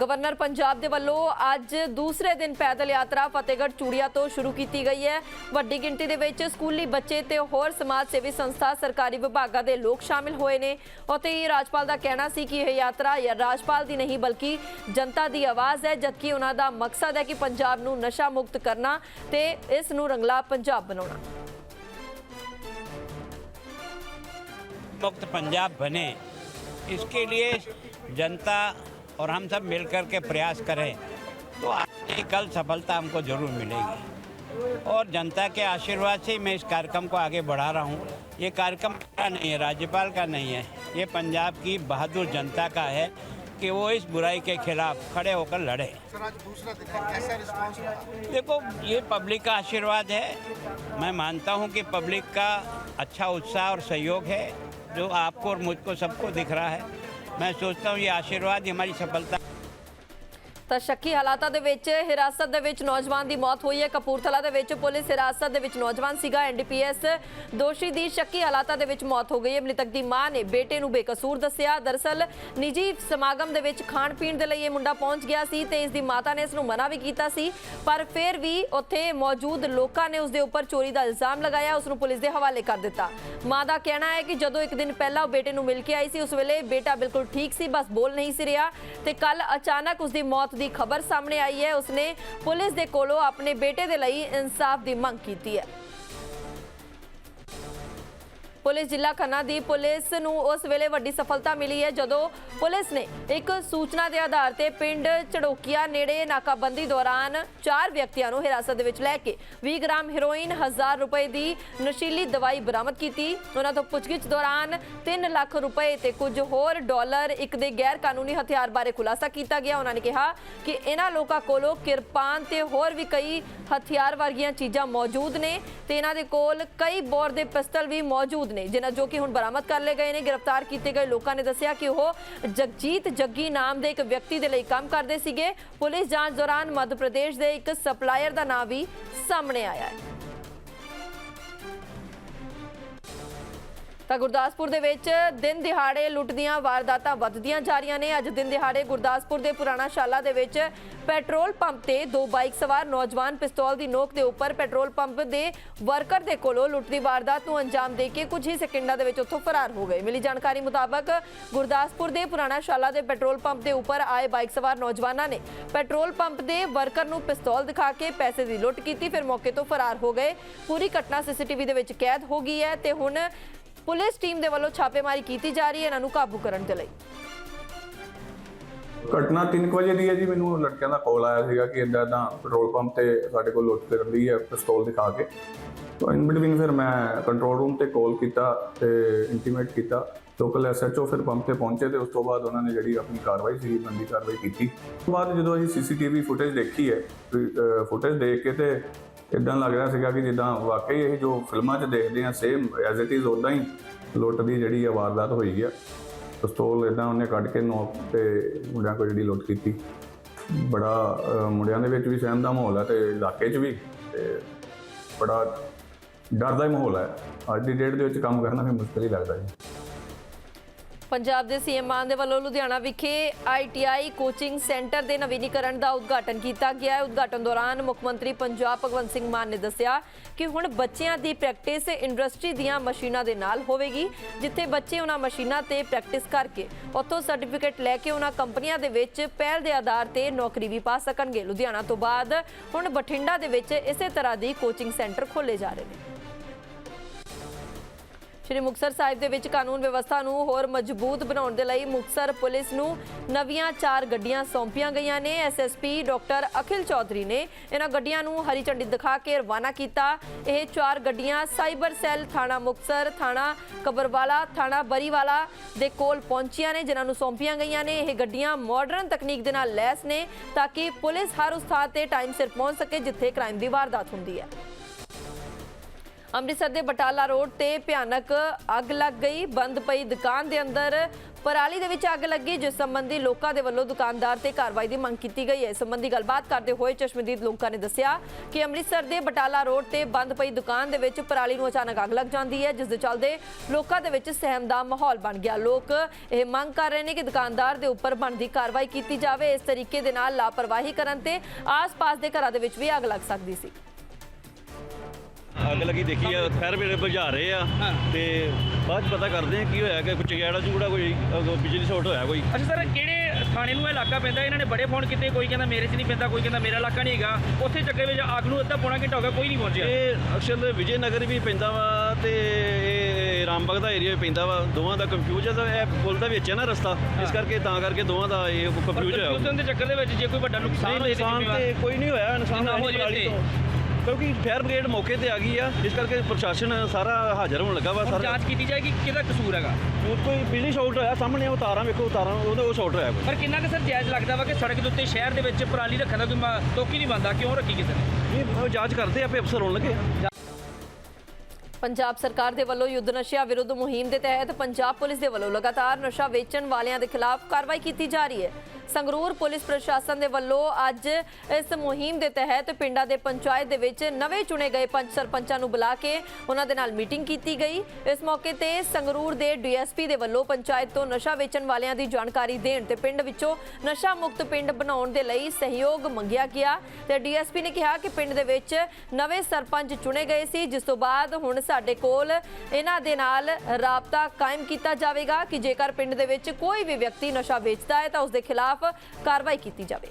ਗਵਰਨਰ ਪੰਜਾਬ ਦੇ ਵੱਲੋਂ ਅੱਜ ਦੂਸਰੇ ਦਿਨ ਪੈਦਲ ਯਾਤਰਾ ਫਤਿਹਗੜ੍ਹ ਚੂੜੀਆ ਤੋਂ ਸ਼ੁਰੂ ਕੀਤੀ ਗਈ ਹੈ ਵੱਡੀ ਗਿਣਤੀ ਦੇ ਵਿੱਚ ਸਕੂਲੀ ਬੱਚੇ ਤੇ ਹੋਰ ਸਮਾਜ ਸੇਵੀ ਸੰਸਥਾ ਸਰਕਾਰੀ ਵਿਭਾਗਾਂ ਦੇ ਲੋਕ ਸ਼ਾਮਿਲ ਹੋਏ ਨੇ ਅਤੇ ਇਹ ਰਾਜਪਾਲ ਦਾ ਕਹਿਣਾ ਸੀ ਕਿ ਇਹ ਯਾਤਰਾ ਜਾਂ ਰਾਜਪਾਲ ਦੀ ਨਹੀਂ ਬਲਕਿ ਜਨਤਾ ਦੀ ਆਵਾਜ਼ ਹੈ ਜਦਕਿ ਉਹਨਾਂ ਦਾ ਮਕਸਦ ਹੈ ਕਿ ਪੰਜਾਬ ਨੂੰ ਨਸ਼ਾ ਮੁਕਤ ਕਰਨਾ ਤੇ ਇਸ ਨੂੰ ਰੰਗਲਾ ਪੰਜਾਬ ਬਣਾਉਣਾ मुक्त पंजाब बने इसके लिए जनता और हम सब मिलकर के प्रयास करें तो आगे कल सफलता हमको ज़रूर मिलेगी। और जनता के आशीर्वाद से ही मैं इस कार्यक्रम को आगे बढ़ा रहा हूँ। ये कार्यक्रम मेरा नहीं है राज्यपाल का नहीं है ये पंजाब की बहादुर जनता का है कि वो इस बुराई के खिलाफ खड़े होकर लड़े। देखो ये पब्लिक का आशीर्वाद है। मैं मानता हूँ कि पब्लिक का अच्छा उत्साह और सहयोग है जो आपको और मुझको सबको दिख रहा है। मैं सोचता हूँ ये आशीर्वाद ही हमारी सफलता ਤਾਂ ਸ਼ੱਕੀ ਹਾਲਾਤਾਂ ਦੇ ਵਿੱਚ ਹਿਰਾਸਤ ਦੇ ਵਿੱਚ ਨੌਜਵਾਨ ਦੀ ਮੌਤ ਹੋਈ ਹੈ। ਕਪੂਰਥਲਾ ਦੇ ਵਿੱਚ ਪੁਲਿਸ ਹਿਰਾਸਤ ਦੇ ਵਿੱਚ ਨੌਜਵਾਨ ਸੀਗਾ। ਐਨਡੀਪੀਐਸ ਦੋਸ਼ੀ ਦੀ ਸ਼ੱਕੀ ਹਾਲਾਤਾਂ ਦੇ ਵਿੱਚ ਮੌਤ ਹੋ ਗਈ ਹੈ। ਮ੍ਰਿਤਕ ਦੀ ਮਾਂ ਨੇ ਬੇਟੇ ਨੂੰ ਬੇਕਸੂਰ ਦੱਸਿਆ। ਦਰਸਲ ਨਿੱਜੀ ਸਮਾਗਮ ਦੇ ਵਿੱਚ ਖਾਣ ਪੀਣ ਦੇ ਲਈ ਇਹ ਮੁੰਡਾ ਪਹੁੰਚ ਗਿਆ ਸੀ ਤੇ ਇਸ ਦੀ ਮਾਤਾ ਨੇ ਇਸ ਨੂੰ ਮਨਾ ਵੀ ਕੀਤਾ ਸੀ। ਪਰ ਫਿਰ ਵੀ ਉੱਥੇ ਮੌਜੂਦ ਲੋਕਾਂ ਨੇ ਉਸ ਦੇ ਉੱਪਰ ਚੋਰੀ ਦਾ ਇਲਜ਼ਾਮ ਲਗਾਇਆ। ਉਸ ਨੂੰ ਪੁਲਿਸ ਦੇ ਹਵਾਲੇ ਕਰ ਦਿੱਤਾ। ਮਾਂ ਦਾ ਕਹਿਣਾ ਹੈ ਕਿ ਜਦੋਂ ਇੱਕ ਦਿਨ ਪਹਿਲਾਂ ਉਹ ਬੇਟੇ ਨੂੰ ਮਿਲ ਕੇ ਆਈ ਸੀ, ਉਸ ਵੇਲੇ ਬੇਟਾ ਬਿਲਕੁਲ ਠੀਕ ਸੀ, ਬਸ ਬੋਲ ਨਹੀਂ ਸੀ ਰਿਹਾ ਤੇ ਕੱਲ ਅਚਾਨਕ ਉਸ ਦੀ ਮੌਤ ਦੀ ਖਬਰ ਸਾਹਮਣੇ ਆਈ ਹੈ। ਉਸਨੇ ਪੁਲਿਸ ਦੇ ਕੋਲੋਂ ਆਪਣੇ ਬੇਟੇ ਦੇ ਲਈ ਇਨਸਾਫ ਦੀ ਮੰਗ ਕੀਤੀ ਹੈ। ਪੁਲਿਸ ਜ਼ਿਲ੍ਹਾ ਖੰਨਾ ਦੀ ਪੁਲਿਸ ਨੂੰ ਉਸ ਵੇਲੇ ਵੱਡੀ ਸਫਲਤਾ ਮਿਲੀ ਹੈ, ਜਦੋਂ ਪੁਲਿਸ ਨੇ ਇੱਕ ਸੂਚਨਾ ਦੇ ਆਧਾਰ ਤੇ ਪਿੰਡ ਚੜੋਕੀਆ ਨੇੜੇ ਨਾਕਾਬੰਦੀ ਦੌਰਾਨ ਚਾਰ ਵਿਅਕਤੀਆਂ ਨੂੰ ਹਿਰਾਸਤ ਦੇ ਵਿੱਚ ਲੈ ਕੇ 20 ਗ੍ਰਾਮ ਹੈਰੋਇਨ 1000 ਰੁਪਏ ਦੀ ਨਸ਼ੀਲੀ ਦਵਾਈ ਬਰਾਮਦ ਕੀਤੀ। ਉਹਨਾਂ ਤੋਂ ਪੁੱਛਗਿੱਛ ਦੌਰਾਨ 3 ਲੱਖ ਰੁਪਏ ਤੇ ਕੁਝ ਹੋਰ ਡਾਲਰ ਇੱਕ ਦੇ ਗੈਰ ਕਾਨੂੰਨੀ ਹਥਿਆਰ ਬਾਰੇ ਖੁਲਾਸਾ ਕੀਤਾ ਗਿਆ। ਉਹਨਾਂ ਨੇ ਕਿਹਾ ਕਿ ਇਹਨਾਂ ਲੋਕਾਂ ਕੋਲੋਂ ਕਿਰਪਾਨ ਤੇ ਹੋਰ ਵੀ ਕਈ ਹਥਿਆਰ ਵਰਗੀਆਂ ਚੀਜ਼ਾਂ ਮੌਜੂਦ ਨੇ ਤੇ ਇਹਨਾਂ ਦੇ ਕੋਲ ਕਈ ਬੋਰ ਦੇ ਪਿਸਤਲ ਵੀ ਮੌਜੂਦ ਨੇ, ਜਿਨ੍ਹਾਂ ਜੋ ਕਿ ਹੁਣ ਬਰਾਮਦ ਕਰ ਲਏ ਗਏ ਨੇ, ਗ੍ਰਿਫਤਾਰ ਕੀਤੇ ਗਏ ਲੋਕਾਂ ਨੇ ਦੱਸਿਆ ਕਿ ਉਹ ਜਗਜੀਤ ਜੱਗੀ ਨਾਮ ਦੇ ਇੱਕ ਵਿਅਕਤੀ ਦੇ ਲਈ ਕੰਮ ਕਰਦੇ ਸੀਗੇ। ਪੁਲਿਸ ਜਾਂਚ ਦੌਰਾਨ ਮੱਧ ਪ੍ਰਦੇਸ਼ ਦੇ ਇੱਕ ਸਪਲਾਇਰ ਦਾ ਨਾਮ ਵੀ ਸਾਹਮਣੇ ਆਇਆ ਹੈ। ਤਾਂ ਗੁਰਦਾਸਪੁਰ ਦੇ ਵਿੱਚ ਦਿਨ ਦਿਹਾੜੇ ਲੁੱਟ ਦੀਆਂ ਵਾਰਦਾਤਾਂ ਵੱਧਦੀਆਂ ਜਾ ਰਹੀਆਂ ਨੇ। ਅੱਜ ਦਿਨ ਦਿਹਾੜੇ ਗੁਰਦਾਸਪੁਰ ਦੇ ਪੁਰਾਣਾ ਸ਼ਾਲਾ ਦੇ ਵਿੱਚ ਪੈਟਰੋਲ ਪੰਪ ਤੇ ਦੋ ਬਾਈਕ ਸਵਾਰ ਨੌਜਵਾਨ ਪਿਸਤੌਲ ਦੀ ਨੋਕ ਦੇ ਉੱਪਰ ਪੈਟਰੋਲ ਪੰਪ ਦੇ ਵਰਕਰ ਦੇ ਕੋਲੋਂ ਲੁੱਟ ਦੀ ਵਾਰਦਾਤ ਨੂੰ ਅੰਜਾਮ ਦੇ ਕੇ ਕੁਝ ਹੀ ਸੈਕਿੰਡਾਂ ਦੇ ਵਿੱਚ ਉੱਥੋਂ ਫਰਾਰ ਹੋ ਗਏ। ਮਿਲੀ ਜਾਣਕਾਰੀ ਮੁਤਾਬਕ ਗੁਰਦਾਸਪੁਰ ਦੇ ਪੁਰਾਣਾ ਸ਼ਾਲਾ ਦੇ ਪੈਟਰੋਲ ਪੰਪ ਦੇ ਉੱਪਰ ਆਏ ਬਾਈਕ ਸਵਾਰ ਨੌਜਵਾਨਾਂ ਨੇ ਪੈਟਰੋਲ ਪੰਪ ਦੇ ਵਰਕਰ ਨੂੰ ਪਿਸਤੌਲ ਦਿਖਾ ਕੇ ਪੈਸੇ ਦੀ ਲੁੱਟ ਕੀਤੀ, ਫਿਰ ਮੌਕੇ ਤੋਂ ਫਰਾਰ ਹੋ ਗਏ। ਪੂਰੀ ਘਟਨਾ ਸੀਸੀਟੀਵੀ ਦੇ ਵਿੱਚ ਕੈਦ ਹੋ ਗਈ ਹੈ ਤੇ ਹੁਣ ਪੁਲਿਸ ਟੀਮ ਦੇ ਵੱਲੋਂ ਛਾਪੇਮਾਰੀ ਕੀਤੀ ਜਾ ਰਹੀ ਹੈ, ਇਹਨਾਂ ਨੂੰ ਕਾਬੂ ਕਰਨ ਦੇ ਲਈ। ਘਟਨਾ 3 ਵਜੇ ਦੀ ਹੈ ਜੀ, ਮੈਨੂੰ ਲੜਕਿਆਂ ਦਾ ਕਾਲ ਆਇਆ ਸੀਗਾ ਕਿ ਇਦਾਂ ਦਾ ਪੈਟਰੋਲ ਪੰਪ ਤੇ ਸਾਡੇ ਕੋਲ ਲੁੱਟ ਕਰਨ ਦੀ ਹੈ, ਪਿਸਤੌਲ ਦਿਖਾ ਕੇ। ਤਾਂ ਇਨ ਬਿਟਵੀਨ ਫਿਰ ਮੈਂ ਕੰਟਰੋਲ ਰੂਮ ਤੇ ਕਾਲ ਕੀਤਾ ਤੇ ਇੰਟੀਮੇਟ ਕੀਤਾ। ਲੋਕਲ ਐਸਐਚਓ ਫਿਰ ਪੰਪ ਤੇ ਪਹੁੰਚੇ ਤੇ ਉਸ ਤੋਂ ਬਾਅਦ ਉਹਨਾਂ ਨੇ ਜਿਹੜੀ ਆਪਣੀ ਕਾਰਵਾਈ ਸੀ ਬੰਦੀ ਕਾਰਵਾਈ ਕੀਤੀ। ਉਸ ਤੋਂ ਬਾਅਦ ਜਦੋਂ ਅਸੀਂ ਸੀਸੀਟੀਵੀ ਫੁਟੇਜ ਦੇਖੀ ਹੈ ਫੁਟੇਜ ਦੇਖ ਕੇ ਤੇ ਇਦਾਂ ਲੱਗ ਰਿਹਾ ਸੀਗਾ ਕਿ ਜਿੱਦਾਂ ਵਾਕਈ ਇਹ ਜੋ ਫਿਲਮਾਂ 'ਚ ਦੇਖਦੇ ਆ ਸੇਮ ਐਜ਼ ਇਟ ਇਜ਼ ਉਦਾਂ ਹੀ ਲੁੱਟ ਦੀ ਜਿਹੜੀ ਆ ਵਾਰਦਾਤ ਹੋਈ ਆ। ਪਿਸਤੌਲ ਇਦਾਂ ਉਹਨੇ ਕੱਢ ਕੇ ਨੋਕ ਤੇ ਮੁੰਡਿਆਂ ਕੋਲ ਜਿਹੜੀ ਲੁੱਟ ਕੀਤੀ। ਬੜਾ ਮੁੰਡਿਆਂ ਦੇ ਵਿੱਚ ਵੀ ਸਹਿਮ ਦਾ ਮਾਹੌਲ ਹੈ ਤੇ ਇਲਾਕੇ 'ਚ ਵੀ ਤੇ ਬੜਾ ਡਰ ਦਾ ਹੀ ਮਾਹੌਲ ਹੈ ਅੱਜ ਦੀ ਡੇਟ ਦੇ ਵਿੱਚ ਕੰਮ ਕਰਨਾ ਵੀ ਮੁਸ਼ਕਲ ਹੀ ਲੱਗਦਾ ਜੀ। ਪੰਜਾਬ ਦੇ ਸੀਐਮ ਮਾਨ ਦੇ ਵੱਲੋਂ ਲੁਧਿਆਣਾ ਵਿਖੇ ਆਈਟੀਆਈ ਕੋਚਿੰਗ ਸੈਂਟਰ ਦੇ ਨਵੀਨੀਕਰਨ ਦਾ ਉਦਘਾਟਨ ਕੀਤਾ ਗਿਆ। ਹੈ ਉਦਘਾਟਨ ਦੌਰਾਨ ਮੁੱਖ ਮੰਤਰੀ ਪੰਜਾਬ ਭਗਵੰਤ ਸਿੰਘ ਮਾਨ ਨੇ ਦੱਸਿਆ ਕਿ ਹੁਣ ਬੱਚਿਆਂ ਦੀ ਪ੍ਰੈਕਟਿਸ ਇੰਡਸਟਰੀ ਦੀਆਂ ਮਸ਼ੀਨਾਂ ਦੇ ਨਾਲ ਹੋਵੇਗੀ, ਜਿੱਥੇ ਬੱਚੇ ਉਹਨਾਂ ਮਸ਼ੀਨਾਂ ਤੇ ਪ੍ਰੈਕਟਿਸ ਕਰਕੇ ਉੱਥੋਂ ਸਰਟੀਫਿਕੇਟ ਲੈ ਕੇ ਉਹਨਾਂ ਕੰਪਨੀਆਂ ਦੇ ਵਿੱਚ ਪਹਿਲ ਦੇ ਆਧਾਰ ਤੇ ਨੌਕਰੀ ਵੀ ਪਾ ਸਕਣਗੇ। ਲੁਧਿਆਣਾ ਤੋਂ ਬਾਅਦ ਹੁਣ ਬਠਿੰਡਾ ਦੇ ਵਿੱਚ ਇਸੇ ਤਰ੍ਹਾਂ ਦੀ ਕੋਚਿੰਗ ਸੈਂਟਰ ਖੋਲੇ ਜਾ ਰਹੇ ਨੇ। ਸ਼੍ਰੀ ਮੁਕਤਸਰ ਸਾਹਿਬ ਦੇ ਵਿੱਚ ਕਾਨੂੰਨ ਵਿਵਸਥਾ ਨੂੰ ਹੋਰ ਮਜ਼ਬੂਤ ਬਣਾਉਣ ਦੇ ਲਈ ਮੁਕਤਸਰ ਪੁਲਿਸ ਨੂੰ ਨਵੀਆਂ ਚਾਰ ਗੱਡੀਆਂ ਸੌਂਪੀਆਂ ਗਈਆਂ ਨੇ। ਐਸਐਸਪੀ ਡਾਕਟਰ ਅਖਿਲ ਚੌਧਰੀ ਨੇ ਇਹਨਾਂ ਗੱਡੀਆਂ ਨੂੰ ਹਰੀ ਝੰਡੀ ਦਿਖਾ ਕੇ ਰਵਾਨਾ ਕੀਤਾ। ਇਹ ਚਾਰ ਗੱਡੀਆਂ ਸਾਈਬਰ ਸੈੱਲ ਥਾਣਾ ਮੁਕਤਸਰ, ਥਾਣਾ ਕਬਰਵਾਲਾ, ਥਾਣਾ ਬਰੀਵਾਲਾ ਦੇ ਕੋਲ ਪਹੁੰਚੀਆਂ ਨੇ, ਜਿਨ੍ਹਾਂ ਨੂੰ ਸੌਂਪੀਆਂ ਗਈਆਂ ਨੇ। ਇਹ ਗੱਡੀਆਂ ਮਾਡਰਨ ਤਕਨੀਕ ਦੇ ਨਾਲ ਲੈਸ ਨੇ, ਤਾਂ ਕਿ ਪੁਲਿਸ ਹਰ ਉਸ ਥਾਂ ਤੇ ਟਾਈਮ ਸਿਰ ਪਹੁੰਚ ਸਕੇ, ਜਿੱਥੇ ਕ੍ਰਾਈਮ ਦੀ ਵਾਰਦਾਤ ਹੁੰਦੀ ਹੈ। ਅੰਮ੍ਰਿਤਸਰ ਦੇ ਬਟਾਲਾ ਰੋਡ ਤੇ ਭਿਆਨਕ ਅੱਗ ਲੱਗ ਗਈ, ਬੰਦ ਪਈ ਦੁਕਾਨ ਦੇ ਅੰਦਰ। ਪਰਾਲੀ ਦੇ ਵਿੱਚ ਅੱਗ ਲੱਗੀ, ਜਿਸ ਸੰਬੰਧੀ ਲੋਕਾਂ ਦੇ ਵੱਲੋਂ ਦੁਕਾਨਦਾਰ ਤੇ ਕਾਰਵਾਈ ਦੀ ਮੰਗ ਕੀਤੀ ਗਈ ਹੈ। ਇਸ ਸੰਬੰਧੀ ਗੱਲਬਾਤ ਕਰਦੇ ਹੋਏ ਚਸ਼ਮਦੀਦ ਲੋਕਾਂ ਨੇ ਦੱਸਿਆ ਕਿ ਅੰਮ੍ਰਿਤਸਰ ਦੇ ਬਟਾਲਾ ਰੋਡ ਤੇ ਬੰਦ ਪਈ ਦੁਕਾਨ ਦੇ ਵਿੱਚ ਪਰਾਲੀ ਨੂੰ ਅਚਾਨਕ ਅੱਗ ਲੱਗ ਜਾਂਦੀ ਹੈ, ਜਿਸ ਦੇ ਚੱਲਦੇ ਲੋਕਾਂ ਦੇ ਵਿੱਚ ਸਹਿਮ ਦਾ ਮਾਹੌਲ ਬਣ ਗਿਆ। ਲੋਕ ਇਹ ਮੰਗ ਕਰ ਰਹੇ ਨੇ ਕਿ ਦੁਕਾਨਦਾਰ ਦੇ ਉੱਪਰ ਬਣਦੀ ਕਾਰਵਾਈ ਕੀਤੀ ਜਾਵੇ। ਇਸ ਤਰੀਕੇ ਦੇ ਨਾਲ ਲਾਪਰਵਾਹੀ ਕਰਨ ਤੇ ਆਸ-ਪਾਸ ਦੇ ਘਰਾਂ ਦੇ ਵਿੱਚ ਵੀ ਅੱਗ ਲੱਗ ਸਕਦੀ ਸੀ। ਅੱਗ ਲੱਗੀ ਦੇਖੀ ਆ ਫਾਇਰ ਬ੍ਰਿਗੇਡ ਬੁਝਾ ਰਹੇ ਆ। ਤੇ ਬਾਅਦ 'ਚ ਪਤਾ ਕਰਦੇ ਆ ਕੀ ਹੋਇਆ ਕਿ ਕੁਝ ਚਿਗੜਾ ਚੂੜਾ ਕੋਈ ਅਹ ਬਿਜਲੀ ਸ਼ਾਰਟ ਹੋਇਆ ਕੋਈ। ਅੱਛਾ ਸਰ ਕਿਹੜੇ ਥਾਣੇ ਨੂੰ ਇਹ ਇਲਾਕਾ ਪੈਂਦਾ? ਇਹਨਾਂ ਨੇ ਬੜੇ ਫੋਨ ਕੀਤੇ ਕੋਈ ਕਹਿੰਦਾ ਮੇਰੇ 'ਚ ਨਹੀਂ ਪੈਂਦਾ ਕੋਈ ਕਹਿੰਦਾ ਮੇਰਾ ਇਲਾਕਾ ਨਹੀਂ ਹੈਗਾ। ਉੱਥੇ ਚੱਕੇ ਵਿੱਚ ਅੱਗ ਨੂੰ ਅੱਧਾ ਪੌਣਾ ਘੰਟਾ ਹੋ ਗਿਆ ਕੋਈ ਨਹੀਂ ਪਹੁੰਚਿਆ। ਇਹ ਅਕਸਰ ਵਿਜੇ ਨਗਰ ਵੀ ਪੈਂਦਾ ਵਾ ਤੇ ਇਹ ਰਾਮਬਾਗ ਦਾ ਏਰੀਆ ਵੀ ਪੈਂਦਾ ਵਾ। ਦੋਵਾਂ ਦਾ ਕੰਫਿਊਜ਼ ਹੈ ਇਹ ਪੁਲ ਦਾ ਵਿੱਚ ਹੈ ਨਾ ਰਸਤਾ। ਇਸ ਕਰਕੇ ਤਾਂ ਕਰਕੇ ਦੋਵਾਂ ਦਾ ਇਹ ਕੰਫਿਊਜ਼ ਹੋਇਆ। ਕੰਫਿਊਜ਼ਨ ਦੇ ਚੱਕਰ ਦੇ ਵਿੱਚ ਜੇ ਕੋਈ ਵੱਡਾ ਨੁਕਸਾਨ ਨਹੀਂ ਹੋਏ ਤੇ ਨੁਕਸਾਨ ਜ਼ਿੰਮੇਵਾਰ ਤੇ ਕੋਈ ਨਹੀਂ ਹੋਇਆ ਨੁਕਸਾਨ ਨਾ ਹੋ ਆਪਣੀ ਜਾਵੇ ਪਰਾਲੀ ਤੋਂ। ਕਿਉਂਕਿ ਫਾਇਰ ਬ੍ਰਿਗੇਡ ਮੌਕੇ ਤੇ ਆ ਗਈ ਆ ਇਸ ਕਰਕੇ ਪ੍ਰਸ਼ਾਸਨ ਸਾਰਾ ਹਾਜ਼ਰ ਹੋਣ ਲੱਗਾ ਵਾ ਹੁਣ ਸਾਰਾ ਜਾਂਚ ਕੀਤੀ ਜਾਏਗੀ ਕਿ ਕਿਹਦਾ ਕਸੂਰ ਹੈਗਾ? ਕੋਈ ਬਿਜਲੀ ਸ਼ਾਰਟ ਹੋਇਆ ਸਾਹਮਣੇ ਉਹ ਤਾਰਾਂ ਵੇਖੋ ਤਾਰਾਂ ਉਹਦੇ ਉਹ ਸ਼ਾਰਟ ਹੋਇਆ ਕੋਈ। ਪਰ ਕਿੰਨਾ ਕੁ ਸਰ ਜਾਇਜ਼ ਲੱਗਦਾ ਵਾ ਕਿ ਸੜਕ ਦੇ ਉੱਤੇ ਸ਼ਹਿਰ ਦੇ ਵਿੱਚ ਪਰਾਲੀ ਰੱਖਣ ਦਾ ਕੋਈ ਮ- ਤੋਕੀ ਨਹੀਂ ਬੰਦਾ ਕਿਉਂ ਰੱਖੀ ਕਿਸੇ ਨੇ? ਇਹ ਉਹ ਜਾਂਚ ਕਰਦੇ ਆ ਆਪੇ ਅਫਸਰ ਹੋਣ ਲੱਗੇ ਆ। ਪੰਜਾਬ ਸਰਕਾਰ ਦੇ ਵੱਲੋਂ ਯੁੱਧ ਨਸ਼ਿਆਂ ਵਿਰੁੱਧ ਮੁਹਿੰਮ ਦੇ ਤਹਿਤ ਪੰਜਾਬ ਪੁਲਿਸ ਦੇ ਵੱਲੋਂ ਲਗਾਤਾਰ ਨਸ਼ਾ ਵੇਚਣ ਵਾਲਿਆਂ ਦੇ ਖਿਲਾਫ ਕਾਰਵਾਈ ਕੀਤੀ ਜਾ ਰਹੀ ਹੈ। ਸੰਗਰੂਰ ਪੁਲਿਸ ਪ੍ਰਸ਼ਾਸਨ ਦੇ ਵੱਲੋਂ ਅੱਜ ਇਸ ਮੁਹਿੰਮ ਦੇ ਤਹਿਤ ਪਿੰਡਾਂ ਦੇ ਪੰਚਾਇਤ ਦੇ ਵਿੱਚ ਨਵੇਂ ਚੁਣੇ ਗਏ ਪੰਚ ਸਰਪੰਚਾਂ ਨੂੰ ਬੁਲਾ ਕੇ ਉਹਨਾਂ ਦੇ ਨਾਲ ਮੀਟਿੰਗ ਕੀਤੀ ਗਈ। ਇਸ ਮੌਕੇ ਤੇ ਸੰਗਰੂਰ ਦੇ ਡੀਐਸਪੀ ਦੇ ਵੱਲੋਂ ਪੰਚਾਇਤ ਤੋਂ ਨਸ਼ਾ ਵੇਚਣ ਵਾਲਿਆਂ ਦੀ ਜਾਣਕਾਰੀ ਦੇਣ ਤੇ ਪਿੰਡ ਵਿੱਚੋਂ ਨਸ਼ਾ ਮੁਕਤ ਪਿੰਡ ਬਣਾਉਣ ਦੇ ਲਈ ਸਹਿਯੋਗ ਮੰਗਿਆ ਗਿਆ ਤੇ ਡੀਐਸਪੀ ਨੇ ਕਿਹਾ ਕਿ ਪਿੰਡ ਦੇ ਵਿੱਚ ਨਵੇਂ ਸਰਪੰਚ ਚੁਣੇ ਗਏ ਸੀ, ਜਿਸ ਤੋਂ ਬਾਅਦ ਹੁਣ ਸਾਡੇ ਕੋਲ ਇਹਨਾਂ ਦੇ ਨਾਲ ਰਾਬਤਾ ਕਾਇਮ ਕੀਤਾ ਜਾਵੇਗਾ ਕਿ ਜੇਕਰ ਪਿੰਡ ਦੇ ਵਿੱਚ ਕੋਈ ਵੀ ਵਿਅਕਤੀ ਨਸ਼ਾ ਵੇਚਦਾ ਹੈ ਤਾਂ ਉਸ ਦੇ ਖਿਲਾਫ ਕਾਰਵਾਈ ਕੀਤੀ ਜਾਵੇ।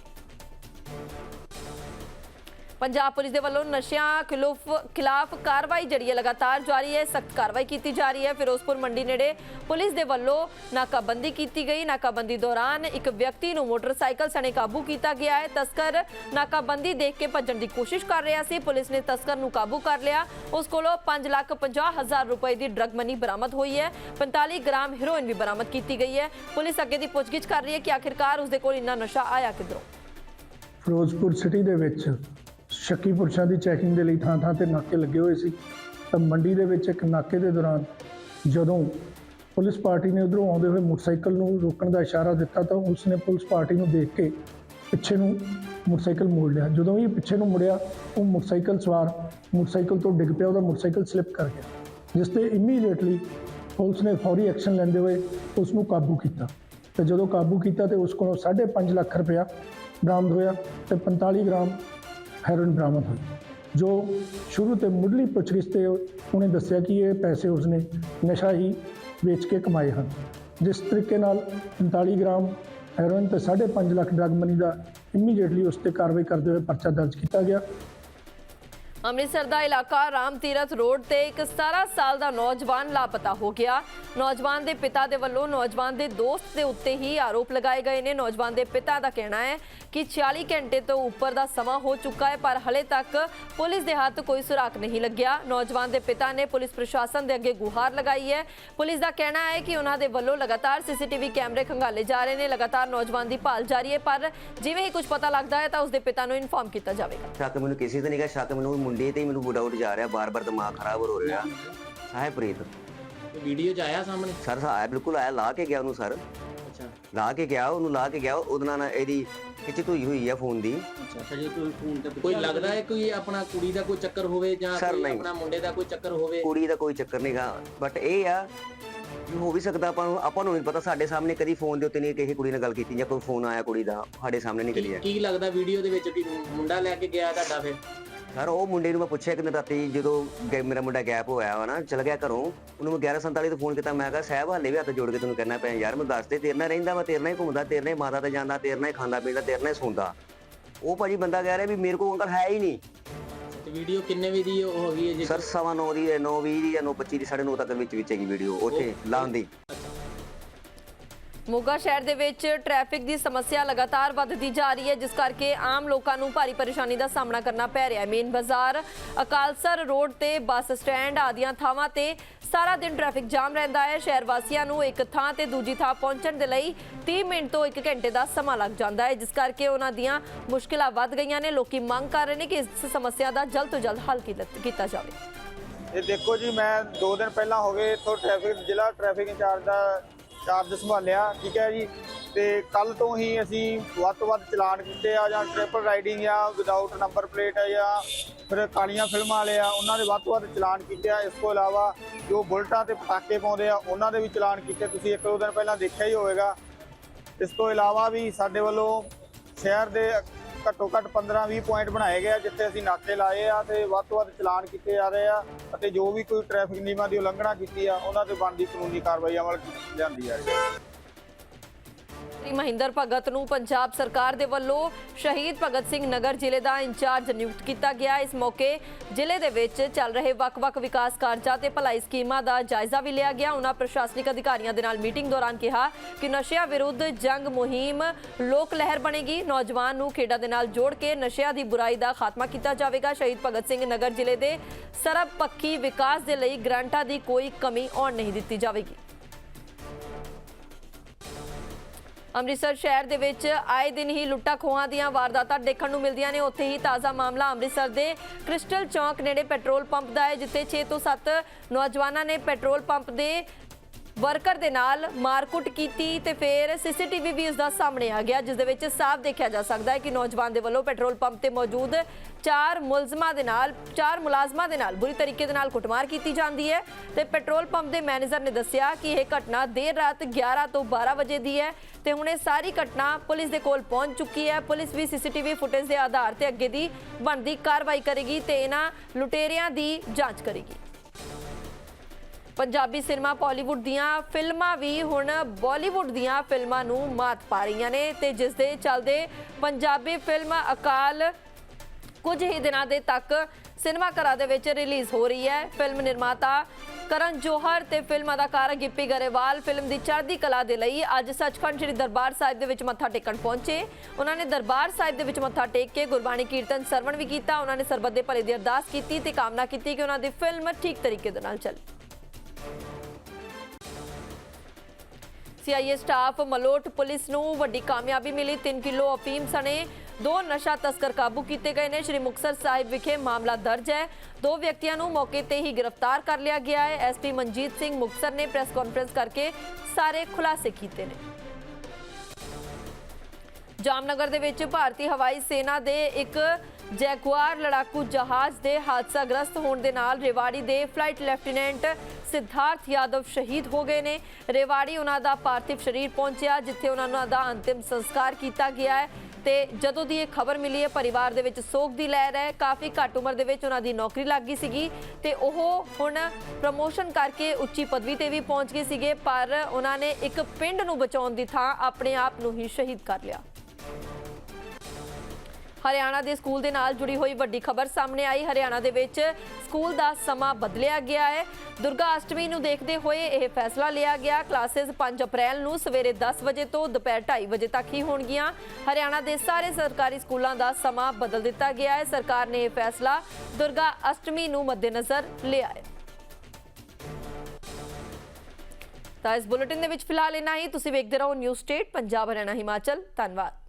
ਪੰਜਾਬ ਪੁਲਿਸ ਦੇ ਵੱਲੋਂ ਨਸ਼ਿਆਂ ਖਿਲਾਫ ਖਿਲਾਫ ਕਾਰਵਾਈ ਜਿਹੜੀ ਹੈ ਲਗਾਤਾਰ ਜਾਰੀ ਹੈ, ਸਖਤ ਕਾਰਵਾਈ ਕੀਤੀ ਜਾ ਰਹੀ ਹੈ। ਫਿਰੋਜ਼ਪੁਰ ਮੰਡੀ ਨੇੜੇ ਪੁਲਿਸ ਦੇ ਵੱਲੋਂ ਨਾਕਾਬੰਦੀ ਕੀਤੀ ਗਈ। ਨਾਕਾਬੰਦੀ ਦੌਰਾਨ ਇੱਕ ਵਿਅਕਤੀ ਨੂੰ ਮੋਟਰਸਾਈਕਲ ਸਣੇ ਕਾਬੂ ਕੀਤਾ ਗਿਆ ਹੈ। ਤਸਕਰ ਨਾਕਾਬੰਦੀ ਦੇਖ ਕੇ ਭੱਜਣ ਦੀ ਕੋਸ਼ਿਸ਼ ਕਰ ਰਿਹਾ ਸੀ। ਪੁਲਿਸ ਨੇ ਤਸਕਰ ਨੂੰ ਕਾਬੂ ਕਰ ਲਿਆ। ਉਸ ਕੋਲੋਂ 5 ਲੱਖ 50 ਹਜ਼ਾਰ ਰੁਪਏ ਦੀ ਡਰਗ ਮਨੀ ਬਰਾਮਦ ਹੋਈ ਹੈ। 45 ਗ੍ਰਾਮ ਹੀਰੋਇਨ ਵੀ ਬਰਾਮਦ ਕੀਤੀ ਗਈ ਹੈ। ਪੁਲਿਸ ਅੱਗੇ ਦੀ ਪੁੱਛਗਿੱਛ ਕਰ ਰਹੀ ਹੈ ਕਿ ਆਖਿਰਕਾਰ ਉਸ ਦੇ ਕੋਲ ਇੰਨਾ ਨਸ਼ਾ ਆਇਆ ਕਿੱਧਰੋਂ? ਫਿਰੋਜ਼ਪੁਰ ਸਿਟੀ ਦੇ ਵਿੱਚ ਸ਼ੱਕੀ ਪੁਰਸ਼ਾਂ ਦੀ ਚੈਕਿੰਗ ਦੇ ਲਈ ਥਾਂ ਥਾਂ ਤੇ ਨਾਕੇ ਲੱਗੇ ਹੋਏ ਸੀ। ਤਾਂ ਮੰਡੀ ਦੇ ਵਿੱਚ ਇੱਕ ਨਾਕੇ ਦੇ ਦੌਰਾਨ ਜਦੋਂ ਪੁਲਿਸ ਪਾਰਟੀ ਨੇ ਉਧਰੋਂ ਆਉਂਦੇ ਹੋਏ ਮੋਟਰਸਾਈਕਲ ਨੂੰ ਰੋਕਣ ਦਾ ਇਸ਼ਾਰਾ ਦਿੱਤਾ ਤਾਂ ਉਸ ਨੇ ਪੁਲਿਸ ਪਾਰਟੀ ਨੂੰ ਦੇਖ ਕੇ ਪਿੱਛੇ ਨੂੰ ਮੋਟਰਸਾਈਕਲ ਮੋੜ ਲਿਆ। ਜਦੋਂ ਹੀ ਪਿੱਛੇ ਨੂੰ ਮੁੜਿਆ, ਉਹ ਮੋਟਰਸਾਈਕਲ ਸਵਾਰ ਮੋਟਰਸਾਈਕਲ ਤੋਂ ਡਿੱਗ ਪਿਆ, ਉਹਦਾ ਮੋਟਰਸਾਈਕਲ ਸਲਿੱਪ ਕਰ ਗਿਆ, ਜਿਸ ਤੇ ਇਮੀਡੀਏਟਲੀ ਪੁਲਿਸ ਨੇ ਫੌਰੀ ਐਕਸ਼ਨ ਲੈਂਦੇ ਹੋਏ ਉਸ ਨੂੰ ਕਾਬੂ ਕੀਤਾ। ਤੇ ਜਦੋਂ ਕਾਬੂ ਕੀਤਾ ਤੇ ਉਸ ਕੋਲੋਂ 5.5 ਲੱਖ ਰੁਪਇਆ ਬਰਾਮਦ ਹੋਇਆ ਤੇ 45 ਗ੍ਰਾਮ ਹੈਰੋਇਨ ਬਰਾਮਦ ਹੋਈ ਜੋ ਸ਼ੁਰੂ ਤੇ ਮੁੱਢਲੀ ਪੁੱਛਗਿੱਛ ਤੇ ਉਹਨੇ ਦੱਸਿਆ ਕਿ ਇਹ ਪੈਸੇ ਉਸਨੇ ਨਸ਼ਾ ਹੀ ਵੇਚ ਕੇ ਕਮਾਏ ਹਨ। ਜਿਸ ਤਰੀਕੇ ਨਾਲ 45 ਗ੍ਰਾਮ ਹੈਰੋਇਨ ਤੇ 5.5 ਲੱਖ ਡਰਗ ਮਨੀ ਦਾ ਇਮੀਡੀਏਟਲੀ ਉਸ ਤੇ ਕਾਰਵਾਈ ਕਰਦੇ ਹੋਏ ਪਰਚਾ ਦਰਜ ਕੀਤਾ ਗਿਆ। ਅੰਮ੍ਰਿਤਸਰ ਦਾ ਇਲਾਕਾ ਰਾਮ ਤੀਰਥ ਰੋਡ ਤੇ ਇੱਕ 17 ਸਾਲ ਦਾ ਨੌਜਵਾਨ ਲਾਪਤਾ ਹੋ ਗਿਆ। ਨੌਜਵਾਨ ਦੇ ਪਿਤਾ ਦੇ ਵੱਲੋਂ ਨੌਜਵਾਨ ਦੇ ਦੋਸਤ ਦੇ ਉੱਤੇ ਹੀ ਆਰੋਪ ਲਗਾਏ ਗਏ ਨੇ। ਨੌਜਵਾਨ ਦੇ ਪਿਤਾ ਦਾ ਕਹਿਣਾ ਹੈ ਕਿ 46 ਘੰਟੇ ਤੋਂ ਉੱਪਰ ਦਾ ਸਮਾਂ ਹੋ ਚੁੱਕਾ ਹੈ, ਪਰ ਹਲੇ ਤੱਕ ਪੁਲਿਸ ਦੇ ਹੱਥ ਕੋਈ ਸੁਰਾਖ ਨਹੀਂ ਲੱਗਿਆ। ਨੌਜਵਾਨ ਦੇ ਪਿਤਾ ਨੇ ਪੁਲਿਸ ਪ੍ਰਸ਼ਾਸਨ ਦੇ ਅੱਗੇ ਗੁਹਾਰ ਲਗਾਈ ਹੈ। ਪੁਲਿਸ ਦਾ ਕਹਿਣਾ ਹੈ ਕਿ ਉਹਨਾਂ ਦੇ ਵੱਲੋਂ ਲਗਾਤਾਰ ਸੀਸੀਟੀਵੀ ਕੈਮਰੇ ਖੰਗਾਲੇ ਜਾ ਰਹੇ ਨੇ। ਲਗਾਤਾਰ ਨੌਜਵਾਨ ਦੀ ਭਾਲ ਜਾਰੀ ਹੈ, ਪਰ ਜਿਵੇਂ ਹੀ ਕੁਝ ਪਤਾ ਲੱਗਦਾ ਹੈ ਤਾਂ ਉਸ ਦੇ ਪਿਤਾ ਨੂੰ ਇਨਫਾਰਮ ਕੀਤਾ ਜਾਵੇਗਾ। ਸ਼ੱਕ ਮੈਨੂੰ ਕਿਸੇ ਤੇ ਨਹੀਂ ਗਾ, ਸ਼ੱਕ ਮੈਨੂੰ ਮੁੰਡੇ ਤੇ ਹੀ ਮੈਨੂੰ ਉੱਡ ਜਾ ਰਿਹਾ ਬਾਰ-ਬਾਰ ਦਿਮਾਗ ਖਰਾਬ ਹੋ ਰਿਹਾ। ਸਾਹਿਬਪ੍ਰੀਤ ਵੀਡੀਓ ਚ ਆਇਆ ਸਾਹਮਣੇ? ਸਰ ਆਇਆ ਬਿਲਕੁਲ ਆਇਆ ਲਾ ਕੇ ਗਿਆ ਉਹਨੂੰ ਸਰ। ਅੱਛਾ। ਲਾ ਕੇ ਗਿਆ ਉਹਨੂੰ ਲਾ ਕੇ ਗਿਆ ਉਹਦੇ ਨਾਲ ਨਾ ਇਹਦੀ ਖਿੱਚ ਧੋਈ ਹੋਈ ਆ ਫੋਨ ਦੀ। ਅੱਛਾ ਜੇ ਕੋਈ ਫੋਨ ਤੇ ਕੋਈ ਲੱਗਦਾ ਹੈ ਕੋਈ ਆਪਣਾ ਕੁੜੀ ਦਾ ਕੋਈ ਚੱਕਰ ਹੋਵੇ ਜਾਂ Sir, ਕੋਈ ਨਹੀਂ। ਆਪਣਾ ਮੁੰਡੇ ਦਾ ਕੋਈ ਚੱਕਰ ਹੋਵੇ? ਕੁੜੀ ਦਾ ਕੋਈ ਚੱਕਰ ਨਹੀਂਗਾ ਬਟ ਇਹ ਆ ਵੀ ਹੋ ਵੀ ਸਕਦਾ ਆਪਾਂ ਨੂੰ ਆਪਾਂ ਨੂੰ ਨਹੀਂ ਪਤਾ ਸਾਡੇ ਸਾਹਮਣੇ ਕਦੀ ਫੋਨ ਦੇ ਉੱਤੇ ਨਹੀਂ ਕਿਸੇ ਕੁੜੀ ਨਾਲ ਗੱਲ ਕੀਤੀ ਜਾਂ ਕੋਈ ਫੋਨ ਆਇਆ ਕੁੜੀ ਦਾ ਸਾਡੇ ਸਾਹਮਣੇ ਨਹੀਂ ਹੈ ਕੀ ਲੱਗਦਾ ਵੀਡੀਓ ਦੇ ਵਿੱਚ ਕਿ ਮੁੰਡਾ ਲੈ ਕੇ ਗਿਆ ਤੁਹਾਡਾ ਫਿਰ? ਸਰ ਉਹ ਮੁੰਡੇ ਨੂੰ ਮੈਂ ਪੁੱਛਿਆ ਕਿ ਰਾਤੀ ਜਦੋਂ ਗੈ- ਮੇਰਾ ਮੁੰਡਾ ਗੈਪ ਹੋਇਆ ਵਾ ਨਾ ਚਲ ਗਿਆ ਘਰੋਂ। ਉਹਨੂੰ ਮੈਂ 1147 ਤੇ ਫੋਨ ਕੀਤਾ ਮੈਂ ਕਿਹਾ ਸਾਹਿਬ ਹਾਲੇ ਵੀ ਹੱਥ ਜੋੜ ਕੇ ਤੈਨੂੰ ਕਹਿਣਾ ਪਿਆ ਯਾਰ ਮੈਂ ਦੱਸ ਤੇ ਤੇਰੇ ਨਾਲ ਰਹਿੰਦਾ ਵਾ ਤੇਰੇ ਨਾਲ ਹੀ ਘੁੰਮਦਾ ਤੇਰੇ ਨਾਲ ਹੀ ਮਾਤਾ ਤੇ ਜਾਂਦਾ ਤੇਰੇ ਨਾਲ ਹੀ ਖਾਂਦਾ ਪੀਂਦਾ ਤੇਰੇ ਨਾਲ ਹੀ ਸੌਂਦਾ। ਉਹ ਭਾਜੀ ਬੰਦਾ ਕਹਿ ਰਿਹਾ ਵੀ ਮੇਰੇ ਕੋਲ ਅੰਕਲ ਹੈ ਹੀ ਨਹੀਂ। ਤੇ ਵੀਡੀਓ ਕਿੰਨੇ ਵਜੇ ਦੀ ਹੋ ਗਈ ਹੈ ਜੀ? ਸਰ ਸਵਾ ਨੌ ਦੀ 9 ਵੀਹ ਦੀ ਜਾਂ 9 25 ਦੀ 9:30 ਤੱਕ ਵਿੱਚ ਵਿੱਚ ਹੈਗੀ ਵੀਡੀਓ ਉੱਥੇ ਲਾਉਣ ਦੀ। ਮੋਗਾ ਸ਼ਹਿਰ ਦੇ ਵਿੱਚ ਟ੍ਰੈਫਿਕ ਦੀ ਸਮੱਸਿਆ ਲਗਾਤਾਰ ਵੱਧਦੀ ਜਾ ਰਹੀ ਹੈ, ਜਿਸ ਕਰਕੇ ਆਮ ਲੋਕਾਂ ਨੂੰ ਭਾਰੀ ਪਰੇਸ਼ਾਨੀ ਦਾ ਸਾਹਮਣਾ ਕਰਨਾ ਪੈ ਰਿਹਾ ਹੈ। ਮੇਨ ਬਾਜ਼ਾਰ, ਅਕਾਲਸਰ ਰੋਡ ਤੇ ਬੱਸ ਸਟੈਂਡ ਆਦੀਆਂ ਥਾਵਾਂ ਤੇ ਸਾਰਾ ਦਿਨ ਟ੍ਰੈਫਿਕ ਜਾਮ ਰਹਿੰਦਾ ਹੈ। ਸ਼ਹਿਰ ਵਾਸੀਆਂ ਨੂੰ ਇੱਕ ਥਾਂ ਤੇ ਦੂਜੀ ਥਾਂ ਪਹੁੰਚਣ ਦੇ ਲਈ 30 ਮਿੰਟ ਤੋਂ 1 ਘੰਟੇ ਦਾ ਸਮਾਂ ਲੱਗ ਜਾਂਦਾ ਹੈ, ਜਿਸ ਕਰਕੇ ਉਹਨਾਂ ਦੀਆਂ ਮੁਸ਼ਕਿਲਾਂ ਵੱਧ ਗਈਆਂ ਨੇ। ਲੋਕੀ ਮੰਗ ਕਰ ਰਹੇ ਨੇ ਕਿ ਇਸ ਸਮੱਸਿਆ ਦਾ ਜਲਦ ਤੋਂ ਜਲਦ ਹੱਲ ਕੀਤਾ- ਕੀਤਾ ਜਾਵੇ। ਇਹ ਦੇਖੋ ਜੀ, ਮੈਂ 2 ਦਿਨ ਪਹਿਲਾਂ ਹੋ ਗਏ ਇੱਥੋਂ ਟ੍ਰੈਫਿਕ ਜ਼ਿਲ੍ਹਾ ਟ੍ਰੈਫਿਕ ਇੰਚਾਰਜ ਦਾ ਚਾਰਜ ਸੰਭਾਲਿਆ, ਠੀਕ ਹੈ ਜੀ। ਤੇ ਕੱਲ ਤੋਂ ਹੀ ਅਸੀਂ ਵੱਧ ਤੋਂ ਵੱਧ ਚਲਾਨ ਕੀਤੇ ਆ, ਜਾਂ ਟ੍ਰਿਪਲ ਰਾਈਡਿੰਗ ਆ ਵਿਦਆਊਟ ਨੰਬਰ ਪਲੇਟ ਆ, ਜਾਂ ਫਿਰ ਕਾਲੀਆਂ ਫਿਲਮਾਂ ਵਾਲੇ ਆ, ਉਹਨਾਂ ਦੇ ਵੱਧ ਤੋਂ ਵੱਧ ਚਲਾਨ ਕੀਤੇ ਆ। ਇਸ ਤੋਂ ਇਲਾਵਾ ਜੋ ਬੁਲਟਾਂ ਤੇ ਪਟਾਕੇ ਪਾਉਂਦੇ ਆ, ਉਹਨਾਂ ਦੇ ਵੀ ਚਲਾਨ ਕੀਤੇ। ਤੁਸੀਂ ਇੱਕ ਦੋ ਦਿਨ ਪਹਿਲਾਂ ਦੇਖਿਆ ਹੀ ਹੋਵੇਗਾ। ਇਸ ਤੋਂ ਇਲਾਵਾ ਵੀ ਸਾਡੇ ਵੱਲੋਂ ਸ਼ਹਿਰ ਦੇ ਘੱਟੋ ਘੱਟ 15-20 ਪੁਆਇੰਟ ਬਣਾਏ ਗਏ ਆ, ਜਿੱਥੇ ਅਸੀਂ ਨਾਕੇ ਲਾਏ ਆ ਤੇ ਵੱਧ ਤੋਂ ਵੱਧ ਚਲਾਨ ਕੀਤੇ ਜਾ ਰਹੇ ਆ ਅਤੇ ਜੋ ਵੀ ਕੋਈ ਟ੍ਰੈਫਿਕ ਨਿਯਮਾਂ ਦੀ ਉਲੰਘਣਾ ਕੀਤੀ ਆ, ਉਹਨਾਂ ਤੇ ਬਣਦੀ ਕਾਨੂੰਨੀ ਕਾਰਵਾਈ ਅਮਲ ਕੀਤੀ ਜਾਂਦੀ ਰਹੀ ਹੈ। ਸ਼੍ਰੀ ਮਹਿੰਦਰ ਭਗਤ ਨੂੰ ਪੰਜਾਬ ਸਰਕਾਰ ਦੇ ਵੱਲੋਂ ਸ਼ਹੀਦ ਭਗਤ ਸਿੰਘ ਨਗਰ ਜ਼ਿਲ੍ਹੇ ਦਾ ਇੰਚਾਰਜ ਨਿਯੁਕਤ ਕੀਤਾ ਗਿਆ। ਇਸ ਮੌਕੇ ਜ਼ਿਲ੍ਹੇ ਦੇ ਵਿੱਚ ਚੱਲ ਰਹੇ ਵੱਖ-ਵੱਖ ਵਿਕਾਸ ਕਾਰਜਾਂ ਤੇ ਭਲਾਈ ਸਕੀਮਾਂ ਦਾ ਜਾਇਜ਼ਾ ਵੀ ਲਿਆ ਗਿਆ। ਉਹਨਾਂ ਪ੍ਰਸ਼ਾਸਨਿਕ ਅਧਿਕਾਰੀਆਂ ਦੇ ਨਾਲ ਮੀਟਿੰਗ ਦੌਰਾਨ ਕਿਹਾ ਕਿ ਨਸ਼ਿਆਂ ਵਿਰੁੱਧ ਜੰਗ ਮੁਹਿੰਮ ਲੋਕ ਲਹਿਰ ਬਣੇਗੀ। ਨੌਜਵਾਨ ਨੂੰ ਖੇਡਾਂ ਦੇ ਨਾਲ ਜੋੜ ਕੇ ਨਸ਼ਿਆਂ ਦੀ ਬੁਰਾਈ ਦਾ ਖਾਤਮਾ ਕੀਤਾ ਜਾਵੇਗਾ। ਸ਼ਹੀਦ ਭਗਤ ਸਿੰਘ ਨਗਰ ਜ਼ਿਲ੍ਹੇ ਦੇ ਸਰਬਪੱਖੀ ਵਿਕਾਸ ਦੇ ਲਈ ਗ੍ਰਾਂਟਾਂ ਦੀ ਕੋਈ ਕਮੀ ਆਉਣ ਨਹੀਂ ਦਿੱਤੀ ਜਾਵੇਗੀ। ਅੰਮ੍ਰਿਤਸਰ ਸ਼ਹਿਰ ਦੇ ਵਿੱਚ ਆਏ ਦਿਨ ਹੀ ਲੁੱਟਾਂ ਖੋਹਾਂ ਦੀਆਂ ਵਾਰਦਾਤਾਂ ਦੇਖਣ ਨੂੰ ਮਿਲਦੀਆਂ ਨੇ। ਉੱਥੇ ਹੀ ਤਾਜ਼ਾ ਮਾਮਲਾ ਅੰਮ੍ਰਿਤਸਰ ਦੇ ਕ੍ਰਿਸਟਲ ਚੌਂਕ ਨੇੜੇ ਪੈਟਰੋਲ ਪੰਪ ਦਾ ਹੈ, ਜਿੱਥੇ 6 ਤੋਂ 7 ਨੌਜਵਾਨਾਂ ਨੇ ਪੈਟਰੋਲ ਪੰਪ ਦੇ ਵਰਕਰ ਦੇ ਨਾਲ ਮਾਰਕੁੱਟ ਕੀਤੀ ਤੇ ਫਿਰ ਸੀਸੀਟੀਵੀ ਵੀ ਉਸ ਦਾ ਸਾਹਮਣੇ ਆ ਗਿਆ, ਜਿਸ ਦੇ ਵਿੱਚ ਸਾਫ਼ ਦੇਖਿਆ ਜਾ ਸਕਦਾ ਹੈ ਕਿ ਨੌਜਵਾਨ ਦੇ ਵੱਲੋਂ ਪੈਟਰੋਲ ਪੰਪ ਤੇ ਮੌਜੂਦ ਚਾਰ ਮੁਲਜ਼ਮਾਂ ਦੇ ਨਾਲ, ਚਾਰ ਮੁਲਾਜ਼ਮਾਂ ਦੇ ਨਾਲ ਬੁਰੀ ਤਰੀਕੇ ਦੇ ਨਾਲ ਕੁੱਟਮਾਰ ਕੀਤੀ ਜਾਂਦੀ ਹੈ ਤੇ ਪੈਟਰੋਲ ਪੰਪ ਦੇ ਮੈਨੇਜਰ ਨੇ ਦੱਸਿਆ ਕਿ ਇਹ ਘਟਨਾ ਦੇਰ ਰਾਤ 11 ਤੋਂ 12 ਵਜੇ ਦੀ ਹੈ ਤੇ ਹੁਣ ਇਹ ਸਾਰੀ ਘਟਨਾ ਪੁਲਿਸ ਦੇ ਕੋਲ ਪਹੁੰਚ ਚੁੱਕੀ ਹੈ। ਪੁਲਿਸ ਵੀ ਸੀਸੀਟੀਵੀ ਫੁਟੇਜ ਦੇ ਆਧਾਰ ਤੇ ਅੱਗੇ ਦੀ ਬਣਦੀ ਕਾਰਵਾਈ ਕਰੇਗੀ ਤੇ ਇਹਨਾਂ ਲੁਟੇਰਿਆਂ ਦੀ ਜਾਂਚ ਕਰੇਗੀ। ਪੰਜਾਬੀ ਸਿਨੇਮਾ ਬਾਲੀਵੁੱਡ ਦੀਆਂ ਫਿਲਮਾਂ ਵੀ ਹੁਣ ਬਾਲੀਵੁੱਡ ਦੀਆਂ ਫਿਲਮਾਂ ਨੂੰ ਮਾਤ ਪਾ ਰਹੀਆਂ ਨੇ ਤੇ ਜਿਸ ਦੇ ਚੱਲਦੇ ਪੰਜਾਬੀ ਫਿਲਮ ਅਕਾਲ ਕੁਝ ਹੀ ਦਿਨਾਂ ਦੇ ਤੱਕ ਸਿਨੇਮਾ ਘਰਾਂ ਦੇ ਵਿੱਚ ਰਿਲੀਜ਼ ਹੋ ਰਹੀ ਹੈ। ਫਿਲਮ ਨਿਰਮਾਤਾ ਕਰਨ ਜੋਹਰ ਤੇ ਫਿਲਮ ਅਦਾਕਾਰ ਗਿੱਪੀ ਗਰੇਵਾਲ ਫਿਲਮ ਦੀ ਚੜ੍ਹਦੀ ਕਲਾ ਦੇ ਲਈ ਅੱਜ ਸੱਚਖੰਡ ਸ੍ਰੀ ਦਰਬਾਰ ਸਾਹਿਬ ਦੇ ਵਿੱਚ ਮੱਥਾ ਟੇਕਣ ਪਹੁੰਚੇ। ਉਹਨਾਂ ਨੇ ਦਰਬਾਰ ਸਾਹਿਬ ਦੇ ਵਿੱਚ ਮੱਥਾ ਟੇਕ ਕੇ ਗੁਰਬਾਣੀ ਕੀਰਤਨ ਸਰਵਣ ਵੀ ਕੀਤਾ। ਉਹਨਾਂ ਨੇ ਸਰਬੱਤ ਦੇ ਭਲੇ ਦੀ ਅਰਦਾਸ ਕੀਤੀ ਤੇ ਕਾਮਨਾ ਕੀਤੀ ਕਿ ਉਹਨਾਂ ਦੀ ਫਿਲਮ ਠੀਕ ਤਰੀਕੇ ਦੇ ਨਾਲ ਚੱਲੇ। ਸੀਆਈਏ ਸਟਾਫ ਮਲੋਟ ਪੁਲਿਸ ਨੂੰ ਵੱਡੀ ਕਾਮਯਾਬੀ ਮਿਲੀ। 3 ਕਿਲੋ ਅਫੀਮ ਸਣੇ ਦੋ ਨਸ਼ਾ ਤਸਕਰ ਕਾਬੂ ਕੀਤੇ ਗਏ ਨੇ। ਸ਼੍ਰੀ ਮੁਕਤਸਰ ਸਾਹਿਬ ਵਿਖੇ ਮਾਮਲਾ ਦਰਜ ਹੈ। ਦੋ ਵਿਅਕਤੀਆਂ ਨੂੰ ਮੌਕੇ ਤੇ ਹੀ ਗ੍ਰਿਫਤਾਰ ਕਰ ਲਿਆ ਗਿਆ ਹੈ। ਐਸਪੀ ਮਨਜੀਤ ਸਿੰਘ ਮੁਕਤਸਰ ਨੇ ਪ੍ਰੈਸ ਕਾਨਫਰੰਸ ਕਰਕੇ ਸਾਰੇ ਖੁਲਾਸੇ ਕੀਤੇ ਨੇ। ਜਾਮਨਗਰ ਦੇ ਵਿੱਚ ਭਾਰਤੀ ਹਵਾਈ ਸੈਨਾ ਦੇ ਇੱਕ ਜੈਗੁਆਰ ਲੜਾਕੂ ਜਹਾਜ਼ ਦੇ ਹਾਦਸਾਗ੍ਰਸਤ ਹੋਣ ਦੇ ਨਾਲ ਰੇਵਾੜੀ ਦੇ ਫਲਾਈਟ ਲੈਫਟੀਨੈਂਟ ਸਿਧਾਰਥ ਯਾਦਵ ਸ਼ਹੀਦ ਹੋ ਗਏ ਨੇ ਰੇਵਾੜੀ ਉਹਨਾਂ ਦਾ ਪਾਰਥਿਵ ਸਰੀਰ ਪਹੁੰਚਿਆ ਜਿੱਥੇ ਉਹਨਾਂ ਦਾ ਅੰਤਿਮ ਸੰਸਕਾਰ ਕੀਤਾ ਗਿਆ ਹੈ ਤੇ ਜਦੋਂ ਦੀ ਇਹ ਖਬਰ ਮਿਲੀ ਹੈ ਪਰਿਵਾਰ ਦੇ ਵਿੱਚ ਸੋਗ ਦੀ ਲਹਿਰ ਹੈ ਕਾਫੀ ਘੱਟ ਉਮਰ ਦੇ ਵਿੱਚ ਉਹਨਾਂ ਦੀ ਨੌਕਰੀ ਲੱਗ ਗਈ ਸੀਗੀ ਤੇ ਉਹ ਹੁਣ ਪ੍ਰਮੋਸ਼ਨ ਕਰਕੇ ਉੱਚੀ ਪਦਵੀ ਤੇ ਵੀ ਪਹੁੰਚ ਗਏ ਸੀਗੇ ਪਰ ਉਹਨਾਂ ਨੇ ਇੱਕ ਪਿੰਡ ਨੂੰ ਬਚਾਉਣ ਦੀ ਥਾਂ ਆਪਣੇ ਆਪ ਨੂੰ ਹੀ ਸ਼ਹੀਦ ਕਰ ਲਿਆ ਹਰਿਆਣਾ ਦੇ ਸਕੂਲ ਦੇ ਨਾਲ ਜੁੜੀ ਹੋਈ ਵੱਡੀ ਖਬਰ ਸਾਹਮਣੇ ਆਈ। ਹਰਿਆਣਾ ਦੇ ਵਿੱਚ ਸਕੂਲ ਦਾ ਸਮਾਂ ਬਦਲਿਆ ਗਿਆ ਹੈ। ਦੁਰਗਾ ਅਸ਼ਟਮੀ ਨੂੰ ਦੇਖਦੇ ਹੋਏ ਇਹ ਫੈਸਲਾ ਲਿਆ ਗਿਆ। ਕਲਾਸਿਸ 5 ਅਪ੍ਰੈਲ ਨੂੰ ਸਵੇਰੇ 10 ਵਜੇ ਤੋਂ ਦੁਪਹਿਰ 2:30 ਵਜੇ ਤੱਕ ਹੀ ਹੋਣਗੀਆਂ। ਹਰਿਆਣਾ ਦੇ ਸਾਰੇ ਸਰਕਾਰੀ ਸਕੂਲਾਂ ਦਾ ਸਮਾਂ ਬਦਲ ਦਿੱਤਾ ਗਿਆ ਹੈ। ਸਰਕਾਰ ਨੇ ਇਹ ਫੈਸਲਾ ਦੁਰਗਾ ਅਸ਼ਟਮੀ ਨੂੰ ਮੱਦੇਨਜ਼ਰ ਲਿਆ ਹੈ। ਤਾਂ ਇਸ ਬੁਲੇਟਿਨ ਦੇ ਵਿੱਚ ਫਿਲਹਾਲ ਇੰਨਾ ਹੀ। ਤੁਸੀਂ ਵੇਖਦੇ ਰਹੋ ਨਿਊਜ਼ ਸਟੇਟ, ਪੰਜਾਬ, ਹਰਿਆਣਾ, ਹਿਮਾਚਲ। ਧੰਨਵਾਦ।